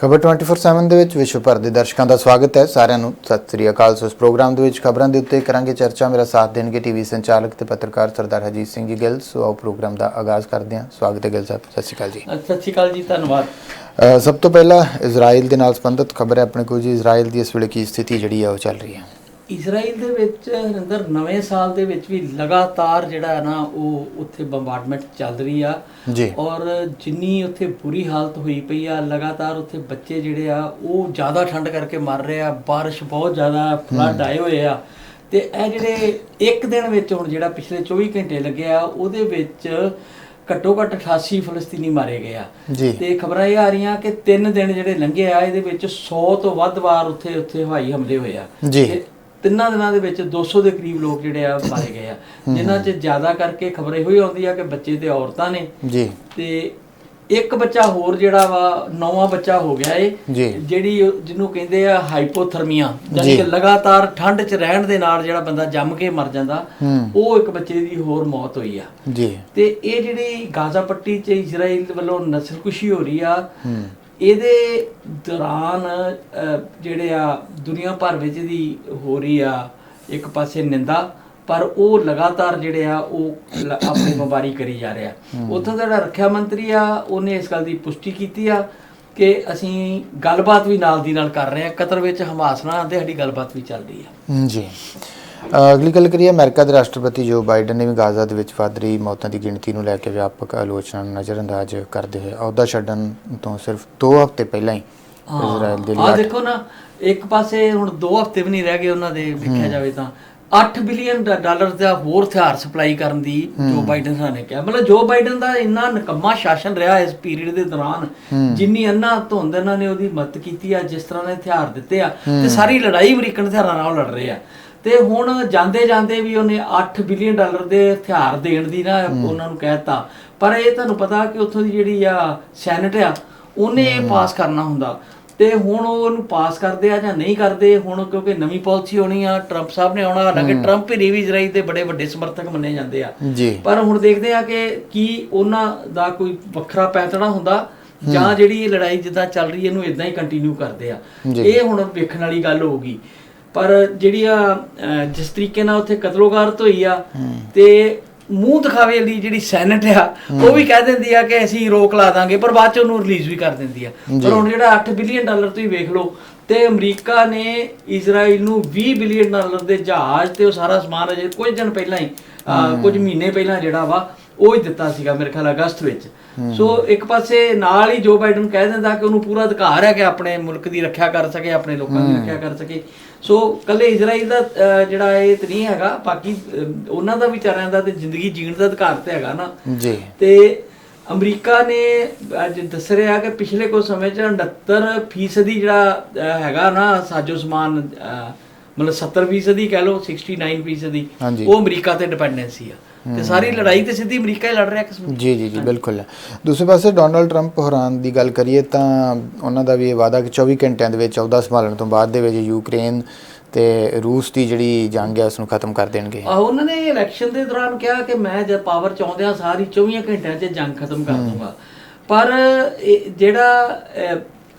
ਖਬਰ 24/7 ਦੇ ਵਿੱਚ ਵਿਸ਼ਵ ਭਰ ਦੇ ਦਰਸ਼ਕਾਂ ਦਾ ਸਵਾਗਤ ਹੈ। ਸਾਰਿਆਂ ਨੂੰ ਸਤਿ ਸ੍ਰੀ ਅਕਾਲ। ਸੋ ਇਸ ਪ੍ਰੋਗਰਾਮ ਦੇ ਵਿੱਚ ਖਬਰਾਂ ਦੇ ਉੱਤੇ ਕਰਾਂਗੇ ਚਰਚਾ। ਮੇਰਾ ਸਾਥ ਦੇਣਗੇ ਟੀਵੀ ਸੰਚਾਲਕ ਤੇ ਪੱਤਰਕਾਰ ਸਰਦਾਰ ਹਰਜੀਤ ਸਿੰਘ ਜੀ ਗਿੱਲ। ਸੋ ਆਓ ਪ੍ਰੋਗਰਾਮ ਦਾ ਆਗਾਜ਼ ਕਰਦੇ ਹਾਂ। ਸਵਾਗਤ ਹੈ ਗਿੱਲ ਸਾਹਿਬ। ਸਤਿ ਸ੍ਰੀ ਅਕਾਲ ਜੀ। ਸਤਿ ਸ਼੍ਰੀ ਅਕਾਲ ਜੀ। ਧੰਨਵਾਦ। ਸਭ ਤੋਂ ਪਹਿਲਾਂ ਇਜ਼ਰਾਈਲ ਦੇ ਨਾਲ ਸੰਬੰਧਿਤ ਖਬਰ ਹੈ ਆਪਣੇ ਕੋਲ ਜੀ। ਇਜ਼ਰਾਈਲ ਦੀ ਇਸ ਵੇਲੇ ਕੀ ਸਥਿਤੀ ਜਿਹੜੀ ਹੈ ਉਹ ਚੱਲ ਰਹੀ ਹੈ। ਇਜ਼ਰਾਈਲ ਦੇ ਵਿੱਚ ਹਰਿੰਦਰ ਨਵੇਂ ਸਾਲ ਦੇ ਵਿੱਚ ਵੀ ਲਗਾਤਾਰ ਜਿਹੜਾ ਹੈ ਨਾ ਉਹ ਉੱਥੇ ਬੰਬਾਰਡਮੈਂਟ ਚੱਲ ਰਹੀ ਆ। ਜੀ। ਔਰ ਜਿੰਨੀ ਉੱਥੇ ਬੁਰੀ ਹਾਲਤ ਹੋਈ ਪਈ ਆ ਲਗਾਤਾਰ ਉੱਥੇ ਬੱਚੇ ਜਿਹੜੇ ਆ ਉਹ ਜ਼ਿਆਦਾ ਠੰਡ ਕਰਕੇ ਮਰ ਰਹੇ ਆ ਬਾਰਿਸ਼ ਬਹੁਤ ਜ਼ਿਆਦਾ ਫਲੱਡ ਆਏ ਹੋਏ ਆ। ਤੇ ਇਹ ਜਿਹੜੇ ਇੱਕ ਦਿਨ ਵਿੱਚ ਹੁਣ ਜਿਹੜਾ ਪਿਛਲੇ 24 ਘੰਟੇ ਲੱਗੇ ਆ ਉਹਦੇ ਵਿੱਚ ਘੱਟੋ ਘੱਟ 88 ਫਲਸਤੀਨੀ ਮਾਰੇ ਗਏ ਆ। ਤੇ ਖਬਰਾਂ ਇਹ ਆ ਰਹੀਆਂ ਕਿ ਤਿੰਨ ਦਿਨ ਜਿਹੜੇ ਲੰਘੇ ਆ ਇਹਦੇ ਵਿੱਚ 100 ਤੋਂ ਵੱਧ ਵਾਰ ਉੱਥੇ ਉੱਥੇ ਹਵਾਈ ਹਮਲੇ ਹੋਏ ਆ। ਜੀ। ਤਿੰਨਾਂ ਦਿਨਾਂ ਦੇ ਵਿੱਚ 200 ਦੇ ਕਰੀਬ ਲੋਕ ਜਿਹੜੇ ਆ ਮਾਰੇ ਗਏ ਆ। ਜਿਨ੍ਹਾਂ 'ਚ ਜ਼ਿਆਦਾ ਕਰਕੇ ਖਬਰ ਇਹੋ ਹੀ ਆਉਂਦੀ ਆ ਕਿ ਬੱਚੇ ਤੇ ਔਰਤਾਂ ਨੇ। ਜੀ। ਤੇ ਇੱਕ ਬੱਚਾ ਹੋਰ ਜਿਹੜਾ ਵਾ ਨੌਵਾਂ ਬੱਚਾ ਹੋ ਗਿਆ ਏ ਜਿਹੜੀ ਜਿਹਨੂੰ ਕਹਿੰਦੇ ਆ ਹਾਈਪੋਥਰਮੀਆ ਯਾਨੀ। ਕਿ ਲਗਾਤਾਰ ਠੰਡ 'ਚ ਰਹਿਣ ਦੇ ਨਾਲ ਜਿਹੜਾ ਬੰਦਾ ਜੰਮ ਕੇ ਮਰ ਜਾਂਦਾ ਉਹ ਇੱਕ ਬੱਚੇ ਦੀ ਹੋਰ ਮੌਤ ਹੋਈ ਆ। ਜੀ। ਤੇ ਇਹ ਜਿਹੜੀ ਗਾਜ਼ਾ ਪੱਟੀ 'ਚ ਇਜ਼ਰਾਈਲ ਵੱਲੋਂ ਨਸਲਕੁਸ਼ੀ ਹੋ ਰਹੀ ਆ ਇਹਦੇ ਦੌਰਾਨ ਜਿਹੜੇ ਆ ਦੁਨੀਆ ਭਰ ਵਿੱਚ ਦੀ ਹੋ ਰਹੀ ਆ ਇੱਕ ਪਾਸੇ ਨਿੰਦਾ ਪਰ ਉਹ ਲਗਾਤਾਰ ਜਿਹੜੇ ਆ ਉਹ ਆਪਣੀ ਬਿਮਾਰੀ ਕਰੀ ਜਾ ਰਿਹਾ। ਉੱਥੋਂ ਦਾ ਜਿਹੜਾ ਰੱਖਿਆ ਮੰਤਰੀ ਆ ਉਹਨੇ ਇਸ ਗੱਲ ਦੀ ਪੁਸ਼ਟੀ ਕੀਤੀ ਆ ਕਿ ਅਸੀਂ ਗੱਲਬਾਤ ਵੀ ਨਾਲ ਦੀ ਨਾਲ ਕਰ ਰਹੇ ਆ ਕਤਰ ਵਿੱਚ ਹਮਾਸ ਨਾਲ ਆਂਦੇ ਸਾਡੀ ਗੱਲਬਾਤ ਵੀ ਚੱਲ ਰਹੀ ਆ ਜੀ। ਅਗਲੀ ਗੱਲ ਕਰੀਏ ਅਮਰੀਕਾ ਦੇ ਰਾਸ਼ਟਰਪਤੀ ਜੋ ਬਾਈਡਨ ਨੇ ਵੀ ਗਾਜ਼ਾ ਦੇ ਵਿੱਚ ਵੱਧ ਰਹੀ ਮੌਤਾਂ ਦੀ ਗਿਣਤੀ ਨੂੰ ਲੈ ਕੇ ਵਿਆਪਕ ਆਲੋਚਨਾ ਨੂੰ ਨਜ਼ਰਅੰਦਾਜ਼ ਕਰਦੇ ਹੋਏ ਅਹੁਦਾ ਛੱਡਣ ਤੋਂ ਸਿਰਫ 2 ਹਫ਼ਤੇ ਪਹਿਲਾਂ ਹੀ ਇਜ਼ਰਾਈਲ ਦੇ ਆ ਲਈ ਦੇਖੋ ਨਾ ਇੱਕ ਪਾਸੇ ਹੁਣ 2 ਹਫ਼ਤੇ ਵੀ ਨਹੀਂ ਰਹਿ ਗਏ ਉਹਨਾਂ ਦੇ ਵੇਖਿਆ ਜਾਵੇ ਤਾਂ। 8 ਬਿਲੀਅਨ ਡਾਲਰ ਦਾ ਹੋਰ ਹਥਿਆਰ ਸਪਲਾਈ ਕਰਨ ਦੀ ਜੋ ਬਾਈਡਨ ਸਾਹਿਬ ਨੇ ਕਿਹਾ। ਮਤਲਬ ਜੋ ਬਾਈਡਨ ਦਾ ਇੰਨਾ ਨਕਮਾ ਸ਼ਾਸਨ ਰਿਹਾ ਇਸ ਪੀਰੀਅਡ ਦੇ ਦੌਰਾਨ ਜਿੰਨੀ ਅੰਨਾ ਧੁੰਦ ਇਹਨਾਂ ਨੇ ਉਹਦੀ ਮਦਦ ਕੀਤੀ ਆ ਜਿਸ ਤਰ੍ਹਾਂ ਦੇ ਹਥਿਆਰ ਦਿੱਤੇ ਆ ਤੇ ਸਾਰੀ ਲੜਾਈ ਅਮਰੀਕਨ ਹਥਿਆਰਾਂ ਨਾਲ ਲੜ ਰਹੇ ਆ। ਤੇ ਹੁਣ ਜਾਂਦੇ ਜਾਂਦੇ ਵੀ ਉਹਨੇ 8 ਬਿਲੀਅਨ ਡਾਲਰ ਦੇ ਹਥਿਆਰ ਦੇਣ ਦੀ ਨਾ ਉਹਨਾਂ ਨੂੰ ਕਹਿਤਾ। ਪਰ ਇਹ ਤੁਹਾਨੂੰ ਪਤਾ ਕਿ ਉੱਥੋਂ ਦੀ ਜਿਹੜੀ ਆ ਸੈਨੇਟ ਆ ਉਹਨੇ ਇਹ ਪਾਸ ਕਰਨਾ ਹੁੰਦਾ। ਤੇ ਹੁਣ ਉਹ ਉਹਨੂੰ ਪਾਸ ਕਰਦੇ ਆ ਜਾਂ ਨਹੀਂ ਕਰਦੇ ਹੁਣ ਕਿਉਂਕਿ ਨਵੀਂ ਪਾਲਿਸੀ ਹੋਣੀ ਆ ਟਰੰਪ ਸਾਹਿਬ ਨੇ ਆਉਣਾ ਹਾਲਾਂਕਿ ਟਰੰਪ ਹੀ ਵੀ ਇਜ਼ਰਾਈਲ ਦੇ ਬੜੇ ਵੱਡੇ ਸਮਰਥਕ ਮੰਨੇ ਜਾਂਦੇ ਆ। ਪਰ ਹੁਣ ਦੇਖਦੇ ਆ ਕਿ ਕੀ ਉਹਨਾਂ ਦਾ ਕੋਈ ਵੱਖਰਾ ਪੈਂਤੜਾ ਹੁੰਦਾ ਜਾਂ ਜਿਹੜੀ ਇਹ ਲੜਾਈ ਜਿੱਦਾਂ ਚੱਲ ਰਹੀ ਇਹਨੂੰ ਇਦਾਂ ਹੀ ਕੰਟੀਨਿਊ ਕਰਦੇ ਆ। ਇਹ ਹੁਣ ਵੇਖਣ ਵਾਲੀ ਗੱਲ ਹੋਊਗੀ ਪਰ ਜਿਹੜੀ ਆ ਜਿਸ ਤਰੀਕੇ ਨਾਲ ਉੱਥੇ ਕਤਲੋਗਾਰਤ ਹੋਈ ਆ ਤੇ ਮੂੰਹ ਦਿਖਾਵੇ ਲਈ ਜਿਹੜੀ ਸੈਨੇਟ ਆ ਉਹ ਵੀ ਕਹਿ ਦਿੰਦੀ ਆ ਕਿ ਅਸੀਂ ਰੋਕ ਲਾ ਦਾਂਗੇ ਪਰ ਬਾਅਦ ਚ ਉਹਨੂੰ ਰਿਲੀਜ਼ ਵੀ ਕਰ ਦਿੰਦੀ ਆ। ਪਰ ਹੁਣ ਜਿਹੜਾ 8 ਬਿਲੀਅਨ ਡਾਲਰ ਤੁਸੀਂ ਵੇਖ ਲਓ ਤੇ ਅਮਰੀਕਾ ਨੇ ਇਜ਼ਰਾਈਲ ਨੂੰ 20 ਬਿਲੀਅਨ ਡਾਲਰ ਦੇ ਜਹਾਜ਼ ਤੇ ਉਹ ਸਾਰਾ ਸਮਾਨ ਅਜੇ ਕੁਝ ਦਿਨ ਪਹਿਲਾਂ ਹੀ ਕੁਝ ਮਹੀਨੇ ਪਹਿਲਾਂ ਜਿਹੜਾ ਵਾ ਉਹ ਹੀ ਦਿੱਤਾ ਸੀਗਾ ਮੇਰੇ ਖਿਆਲ ਅਗਸਤ ਵਿੱਚ। ਸੋ ਇੱਕ ਪਾਸੇ ਨਾਲ ਹੀ ਜੋ ਬਾਈਡਨ ਕਹਿ ਦਿੰਦਾ ਕਿ ਉਹਨੂੰ ਪੂਰਾ ਅਧਿਕਾਰ ਹੈ ਕਿ ਆਪਣੇ ਮੁਲਕ ਦੀ ਰੱਖਿਆ ਕਰ ਸਕੇ ਆਪਣੇ ਲੋਕਾਂ ਦੀ ਰੱਖਿਆ ਕਰ ਸਕੇ। ਸੋ ਕੱਲੇ ਇਜ਼ਰਾਈਲ ਦਾ ਜਿਹੜਾ ਇਹ ਤੇ ਨਹੀਂ ਹੈਗਾ ਬਾਕੀ ਉਹਨਾਂ ਦਾ ਵਿਚਾਰਿਆਂ ਦਾ ਤੇ ਜ਼ਿੰਦਗੀ ਜੀਣ ਦਾ ਅਧਿਕਾਰ ਤੇ ਹੈਗਾ ਨਾ। ਜੀ। ਤੇ ਅਮਰੀਕਾ ਨੇ ਅੱਜ ਦੱਸ ਰਿਹਾ ਕਿ ਪਿਛਲੇ ਕੁਝ ਸਮੇਂ ਚ 69% ਫੀਸਦੀ ਜਿਹੜਾ ਹੈਗਾ ਨਾ ਸਾਜੋ ਸਮਾਨ ਮਤਲਬ 70% ਫੀਸਦੀ ਕਹਿ ਲਓ 69% ਫੀਸਦੀ ਹਾਂਜੀ। ਉਹ ਅਮਰੀਕਾ ਤੇ ਡਿਪੈਂਡੈਂਸੀ ਆ। ਤੇ ਸਾਰੀ ਲੜਾਈ ਤੇ ਸਿੱਧੀ ਅਮਰੀਕਾ ਹੀ ਲੜ ਰਿਹਾ ਕਿਸਮ ਜੀ ਜੀ ਜੀ ਬਿਲਕੁਲ। ਦੂਸਰੇ ਪਾਸੇ ਡੋਨਾਲਡ ਟਰੰਪ ਹੋਰਾਂ ਦੀ ਗੱਲ ਕਰੀਏ ਤਾਂ ਉਹਨਾਂ ਦਾ ਵੀ ਇਹ ਵਾਅਦਾ ਕਿ 24 ਘੰਟਿਆਂ ਦੇ ਵਿੱਚ ਅਹੁਦਾ ਸੰਭਾਲਣ ਤੋਂ ਬਾਅਦ ਦੇ ਵਿੱਚ ਯੂਕਰੇਨ ਤੇ ਰੂਸ ਦੀ ਜਿਹੜੀ ਜੰਗ ਹੈ ਉਸ ਨੂੰ ਖਤਮ ਕਰ ਦੇਣਗੇ। ਆਹ ਉਹਨਾਂ ਨੇ ਇਲੈਕਸ਼ਨ ਦੇ ਦੌਰਾਨ ਕਿਹਾ ਕਿ ਮੈਂ ਜਦ ਪਾਵਰ ਚ ਆਉਂਦਿਆਂ ਸਾਰੀ 24 ਘੰਟਿਆਂ 'ਚ ਜੰਗ ਖਤਮ ਕਰ ਦੂੰਗਾ। ਪਰ ਜਿਹੜਾ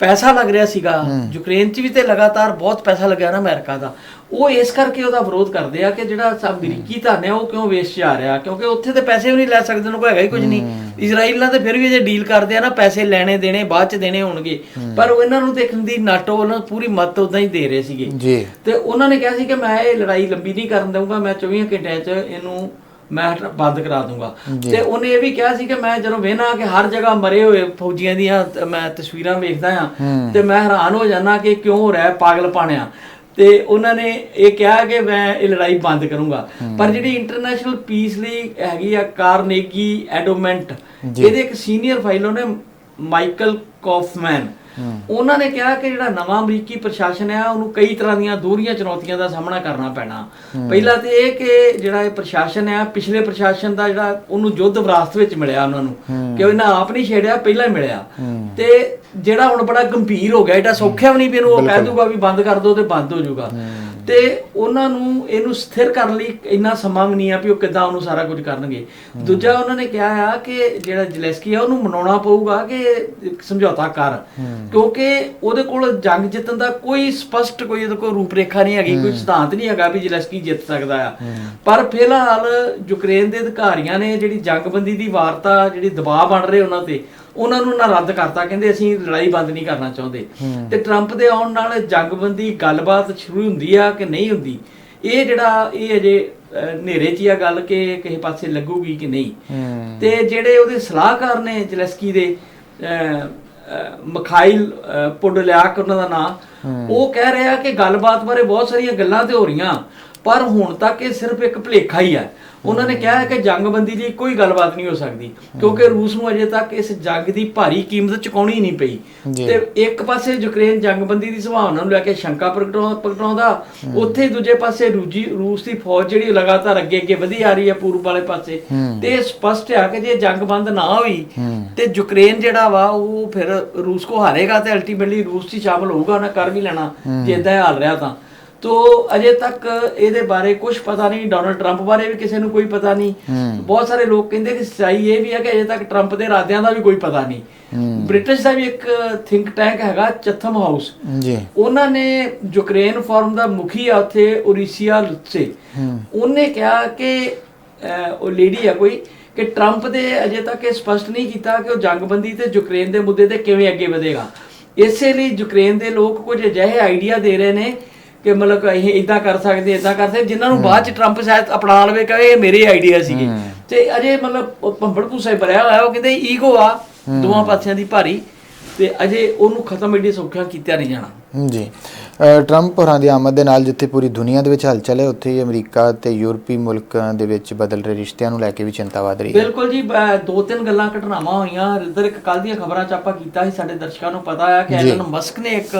ਪੈਸਾ ਲੱਗ ਰਿਹਾ ਸੀਗਾ। ਯੂਕਰੇਨ 'ਚ ਵੀ ਤੇ ਲਗਾਤਾਰ ਬਹੁਤ ਪੈਸਾ ਲੱਗਿਆ ਨਾ ਅਮਰੀਕਾ ਦਾ। ਉਹ ਇਸ ਕਰਕੇ ਉਹਦਾ ਵਿਰੋਧ ਕਰਦੇ ਆ ਕਿ ਜਿਹੜਾ ਸਭ ਅਮਰੀਕੀ ਧਨ ਹੈ ਉਹ ਕਿਉਂ ਵੇਸਟ ਜਾ ਰਿਹਾ? ਕਿਉਂਕਿ ਉੱਥੇ ਤੇ ਪੈਸੇ ਵੀ ਨਹੀਂ ਲੈ ਸਕਦੇ ਉਹਨਾਂ ਕੋਲ ਹੈਗਾ ਹੀ ਕੁਝ ਨਹੀਂ। ਇਜ਼ਰਾਈਲ ਨਾਲ ਤੇ ਫਿਰ ਵੀ ਜੇ ਡੀਲ ਕਰਦੇ ਆ ਨਾ ਪੈਸੇ ਲੈਣੇ ਦੇਣੇ ਬਾਅਦ ਚ ਦੇਣੇ ਹੋਣਗੇ। ਪਰ ਉਹ ਇਹਨਾਂ ਨੂੰ ਦੇਖਣ ਦੀ ਨਾਟੋ ਉਹਨਾਂ ਨੂੰ ਪੂਰੀ ਮੱਤ ਉਦਾਂ ਹੀ ਦੇ ਰਹੇ ਸੀਗੇ। ਜੀ। ਤੇ ਉਹਨਾਂ ਨੇ ਕਿਹਾ ਸੀ ਕਿ ਮੈਂ ਇਹ ਲੜਾਈ ਲੰਬੀ ਨਹੀਂ ਕਰਨ ਦਊਂਗਾ ਮੈਂ 24 ਘੰਟਿਆਂ 'ਚ ਇਹਨੂੰ ਮੈਂ ਬੰਦ ਕਰਾ ਦੂੰਗਾ। ਤੇ ਉਹਨੇ ਇਹ ਵੀ ਕਿਹਾ ਸੀ ਕਿ ਮੈਂ ਜਦੋਂ ਵੇਖਣਾ ਕਿ ਹਰ ਜਗ੍ਹਾ ਮਰੇ ਹੋਏ ਫੌਜੀਆਂ ਦੀਆਂ ਮੈਂ ਤਸਵੀਰਾਂ ਵੇਖਦਾ ਆ ਤੇ ਮੈਂ ਹੈਰਾਨ ਹੋ ਜਾਂਦਾ ਕਿ ਕਿਉਂ ਹੋ ਰਿਹਾ ਪਾਗਲ ਪਾਣਿਆ। ਤੇ ਉਹਨਾਂ ਨੇ ਇਹ ਕਿਹਾ ਕਿ ਮੈਂ ਇਹ ਲੜਾਈ ਬੰਦ ਕਰੂੰਗਾ। ਪਰ ਜਿਹੜੀ ਇੰਟਰਨੈਸ਼ਨਲ ਪੀਸ ਲਈ ਹੈਗੀ ਆ ਕਾਰਨੇਗੀ ਐਡੋਮੈਂਟ ਇਹਦੇ ਇੱਕ ਸੀਨੀਅਰ ਫਾਈਲੋ ਨੇ ਮਾਈਕਲ ਕੌਫਮੈਨ ਉਹਨਾਂ ਨੇ ਕਿਹਾ ਕਿ ਜਿਹੜਾ ਨਵਾਂ ਅਮਰੀਕੀ ਪ੍ਰਸ਼ਾਸਨ ਹੈ ਉਹਨੂੰ ਕਈ ਤਰ੍ਹਾਂ ਦੀਆਂ ਦੂਰੀਆਂ ਚੁਣੌਤੀਆਂ ਦਾ ਸਾਹਮਣਾ ਕਰਨਾ ਪੈਣਾ। ਪਹਿਲਾ ਤੇ ਇਹ ਕਿ ਜਿਹੜਾ ਇਹ ਪ੍ਰਸ਼ਾਸਨ ਹੈ ਪਿਛਲੇ ਪ੍ਰਸ਼ਾਸਨ ਦਾ ਜਿਹੜਾ ਉਹਨੂੰ ਯੁੱਧ ਵਿਰਾਸਤ ਵਿੱਚ ਮਿਲਿਆ ਉਹਨਾਂ ਨੂੰ ਕਿ ਇਹਨਾਂ ਆਪ ਨਹੀਂ ਛੇੜਿਆ ਪਹਿਲਾਂ ਹੀ ਮਿਲਿਆ। ਤੇ ਜਿਹੜਾ ਹੁਣ ਬੜਾ ਗੰਭੀਰ ਹੋ ਗਿਆ ਇਹਦਾ ਸੌਖਿਆ ਵੀ ਨਹੀਂ ਵੀ ਇਹਨੂੰ ਉਹ ਕਹਿ ਦੂਗਾ ਵੀ ਬੰਦ ਕਰ ਦਿਓ ਤੇ ਬੰਦ ਹੋ ਜਾਊਗਾ ਤੇ ਉਹਨਾਂ ਨੂੰ ਇਹਨੂੰ ਸਥਿਰ ਕਰਨ ਲਈ ਇੰਨਾ ਸਮਾਂ ਵੀ ਨਹੀਂ ਆ ਵੀ ਉਹ ਕਿੱਦਾਂ ਉਹਨੂੰ ਸਾਰਾ ਕੁਝ ਕਰਨਗੇ। ਦੂਜਾ ਉਹਨਾਂ ਨੇ ਕਿਹਾ ਆ ਕਿ ਜਿਹੜਾ ਜਲੈਸਕੀ ਆ ਉਹਨੂੰ ਮਨਾਉਣਾ ਪਊਗਾ ਕਿ ਸਮਝੌਤਾ ਕਰ। ਕਿਉਂਕਿ ਉਹਦੇ ਕੋਲ ਜੰਗ ਜਿੱਤਣ ਦਾ ਕੋਈ ਸਪਸ਼ਟ ਕੋਈ ਉਹਦੇ ਕੋਲ ਰੂਪਰੇਖਾ ਨਹੀਂ ਹੈਗੀ ਕੋਈ ਸਿਧਾਂਤ ਨਹੀਂ ਹੈਗਾ ਵੀ ਜਲੈਸਕੀ ਜਿੱਤ ਸਕਦਾ ਆ। ਪਰ ਫਿਲਹਾਲ ਯੂਕਰੇਨ ਦੇ ਅਧਿਕਾਰੀਆਂ ਨੇ ਜਿਹੜੀ ਜੰਗਬੰਦੀ ਦੀ ਵਾਰਤਾ ਜਿਹੜੀ ਦਬਾਅ ਬਣ ਰਹੇ ਉਹਨਾਂ ਤੇ ਉਹਨਾਂ ਨੂੰ ਨਾ ਰੱਦ ਕਰਤਾ ਕਹਿੰਦੇ ਅਸੀਂ ਲੜਾਈ ਬੰਦ ਨਹੀਂ ਕਰਨਾ ਚਾਹੁੰਦੇ। ਤੇ ਟਰੰਪ ਦੇ ਆਉਣ ਨਾਲ ਜੰਗਬੰਦੀ ਗੱਲਬਾਤ ਸ਼ੁਰੂ ਹੁੰਦੀ ਆ ਕਿ ਨਹੀਂ ਹੁੰਦੀ? ਇਹ ਜਿਹੜਾ ਇਹ ਅਜੇ ਹਨੇਰੇ 'ਚ ਆ ਗੱਲ ਕਿ ਕਿਸੇ ਪਾਸੇ ਲੱਗੂਗੀ ਕਿ ਨਹੀਂ? ਤੇ ਜਿਹੜੇ ਉਹਦੇ ਸਲਾਹਕਾਰ ਨੇ ਜਲੈਸਕੀ ਦੇ ਅਹ, ਪੁਡਲਿਆਕ ਉਹਨਾਂ ਦਾ ਨਾਮ ਉਹ ਕਹਿ ਰਿਹਾ ਕਿ ਗੱਲਬਾਤ ਬਾਰੇ ਬਹੁਤ ਸਾਰੀਆਂ ਗੱਲਾਂ ਤੇ ਹੋ ਰਹੀਆਂ ਪਰ ਹੁਣ ਤੱਕ ਇਹ ਸਿਰਫ ਇੱਕ ਭੁਲੇਖਾ ਹੀ ਹੈ ਉਹਨਾਂ ਨੇ ਕਿਹਾ ਹੈ ਕਿ ਜੰਗਬੰਦੀ ਦੀ ਕੋਈ ਗੱਲਬਾਤ ਨਹੀਂ ਹੋ ਸਕਦੀ ਕਿਉਂਕਿ ਰੂਸ ਨੂੰ ਅਜੇ ਤੱਕ ਇਸ ਜੰਗ ਦੀ ਭਾਰੀ ਕੀਮਤ ਚੁਕਾਉਣੀ ਨਹੀਂ ਪਈ। ਤੇ ਇੱਕ ਪਾਸੇ ਯੂਕਰੇਨ ਜੰਗਬੰਦੀ ਦੀ ਸੰਭਾਵਨਾ ਨੂੰ ਲੈ ਕੇ ਸ਼ੰਕਾ ਪ੍ਰਗਟਾਉ- ਪ੍ਰਗਟਾਉਂਦਾ ਉੱਥੇ ਦੂਜੇ ਪਾਸੇ ਰੂਜੀ ਰੂਸ ਦੀ ਫੌਜ ਜਿਹੜੀ ਲਗਾਤਾਰ ਅੱਗੇ ਅੱਗੇ ਵਧੀ ਆ ਰਹੀ ਹੈ ਪੂਰਬ ਵਾਲੇ ਪਾਸੇ। ਤੇ ਇਹ ਸਪਸ਼ਟ ਹੈ ਕਿ ਜੇ ਜੰਗ ਬੰਦ ਨਾ ਹੋਈ ਤੇ ਯੂਕਰੇਨ ਜਿਹੜਾ ਵਾ ਉਹ ਫਿਰ ਰੂਸ ਕੋ ਹਾਰੇਗਾ ਤੇ ਅਲਟੀਮੇਟਲੀ ਰੂਸ ਹੀ ਸ਼ਾਮਲ ਹੋਊਗਾ ਉਹਨੇ ਕਰ ਵੀ ਲੈਣਾ ਜੇ ਇਦਾਂ ਹਾਲ ਰਿਹਾ ਤਾਂ। ਤੋ ਅਜੇ ਤੱਕ ਇਹਦੇ ਬਾਰੇ ਕੁਝ ਪਤਾ ਨਹੀਂ ਡੋਨਲਡ ਟਰੰਪ ਬਾਰੇ ਵੀ ਕਿਸੇ ਨੂੰ ਕੋਈ ਪਤਾ ਨਹੀਂ। ਬਹੁਤ ਸਾਰੇ ਲੋਕ ਕਹਿੰਦੇ ਕਿ ਸੱਚਾਈ ਇਹ ਵੀ ਹੈ ਕਿ ਅਜੇ ਤੱਕ ਟਰੰਪ ਦੇ ਇਰਾਦਿਆਂ ਦਾ ਵੀ ਕੋਈ ਪਤਾ ਨਹੀਂ। ਬ੍ਰਿਟਿਸ਼ ਦਾ ਵੀ ਇੱਕ ਥਿੰਕ ਟੈਂਕ ਹੈਗਾ ਚਥਮ ਹਾਊਸ ਜੀ। ਉਹਨਾਂ ਨੇ ਯੂਕਰੇਨ ਫੋਰਮ ਦਾ ਮੁਖੀ ਆ ਉੱਥੇ ਓਰੀਸੀਆ ਲੁਤਸੇ ਉਹਨੇ ਕਿਹਾ ਕਿ ਉਹ ਲੇਡੀ ਆ ਕੋਈ ਕਿ ਟਰੰਪ ਦੇ ਅਜੇ ਤੱਕ ਇਹ ਸਪਸ਼ਟ ਨਹੀਂ ਕੀਤਾ ਕਿ ਉਹ ਜੰਗਬੰਦੀ ਤੇ ਯੂਕਰੇਨ ਦੇ ਮੁੱਦੇ ਤੇ ਕਿਵੇਂ ਅੱਗੇ ਵਧੇਗਾ। ਇਸੇ ਲਈ ਯੂਕਰੇਨ ਦੇ ਲੋਕ ਕੁਝ ਅਜਿਹੇ ਆਈਡੀਆ ਦੇ ਰਹੇ ਨੇ ਕਿ ਮਤਲਬ ਅਸੀਂ ਇਦਾਂ ਕਰ ਸਕਦੇ ਇਦਾਂ ਕਰ ਸਕਦੇ। ਜਿਨ੍ਹਾਂ ਨੂੰ ਬਾਅਦ ਚ ਟਰੰਪ ਸ਼ਾਇਦ ਅਪਣਾ ਲਵੇ ਕਹੇ ਇਹ ਮੇਰੇ ਆਈਡੀਆ ਸੀਗੇ। ਤੇ ਅਜੇ ਮਤਲਬ ਭੰਬੜ ਭੂਸਾ ਹੀ ਭਰਿਆ ਹੋਇਆ ਉਹ ਕਹਿੰਦੇ ਈਗੋ ਆ ਦੋਵਾਂ ਪਾਸਿਆਂ ਦੀ ਭਾਰੀ। ਤੇ ਅਜੇ ਉਹਨੂੰ ਖਤਮ ਏਡੀ ਸੌਖਿਆ ਕੀਤਾ ਨਹੀਂ ਜਾਣਾ। ਜੀ। ਟਰੰਪ ਹੋਰਾਂ ਦੀ ਆਮਦ ਦੇ ਨਾਲ ਜਿੱਥੇ ਪੂਰੀ ਦੁਨੀਆ ਦੇ ਵਿੱਚ ਹਲਚਲ ਹੈ ਉੱਥੇ ਹੀ ਅਮਰੀਕਾ ਤੇ ਯੂਰਪੀ ਮੁਲਕਾਂ ਦੇ ਵਿੱਚ ਬਦਲ ਰਹੇ ਰਿਸ਼ਤਿਆਂ ਨੂੰ ਲੈ ਕੇ ਵੀ ਚਿੰਤਾ ਵਧ ਰਹੀ ਹੈ। ਬਿਲਕੁਲ ਜੀ ਦੋ ਤਿੰਨ ਗੱਲਾਂ ਘਟਨਾਵਾਂ ਹੋਈਆਂ। ਰਿਦਰ ਇੱਕ ਕੱਲ ਦੀਆਂ ਖਬਰਾਂ ਚ ਆਪਾਂ ਕੀਤਾ ਸੀ ਸਾਡੇ ਦਰਸ਼ਕਾਂ ਨੂੰ ਪਤਾ ਆ ਕਿ ਐਲਨ ਮਸਕ ਨੇ ਇੱਕ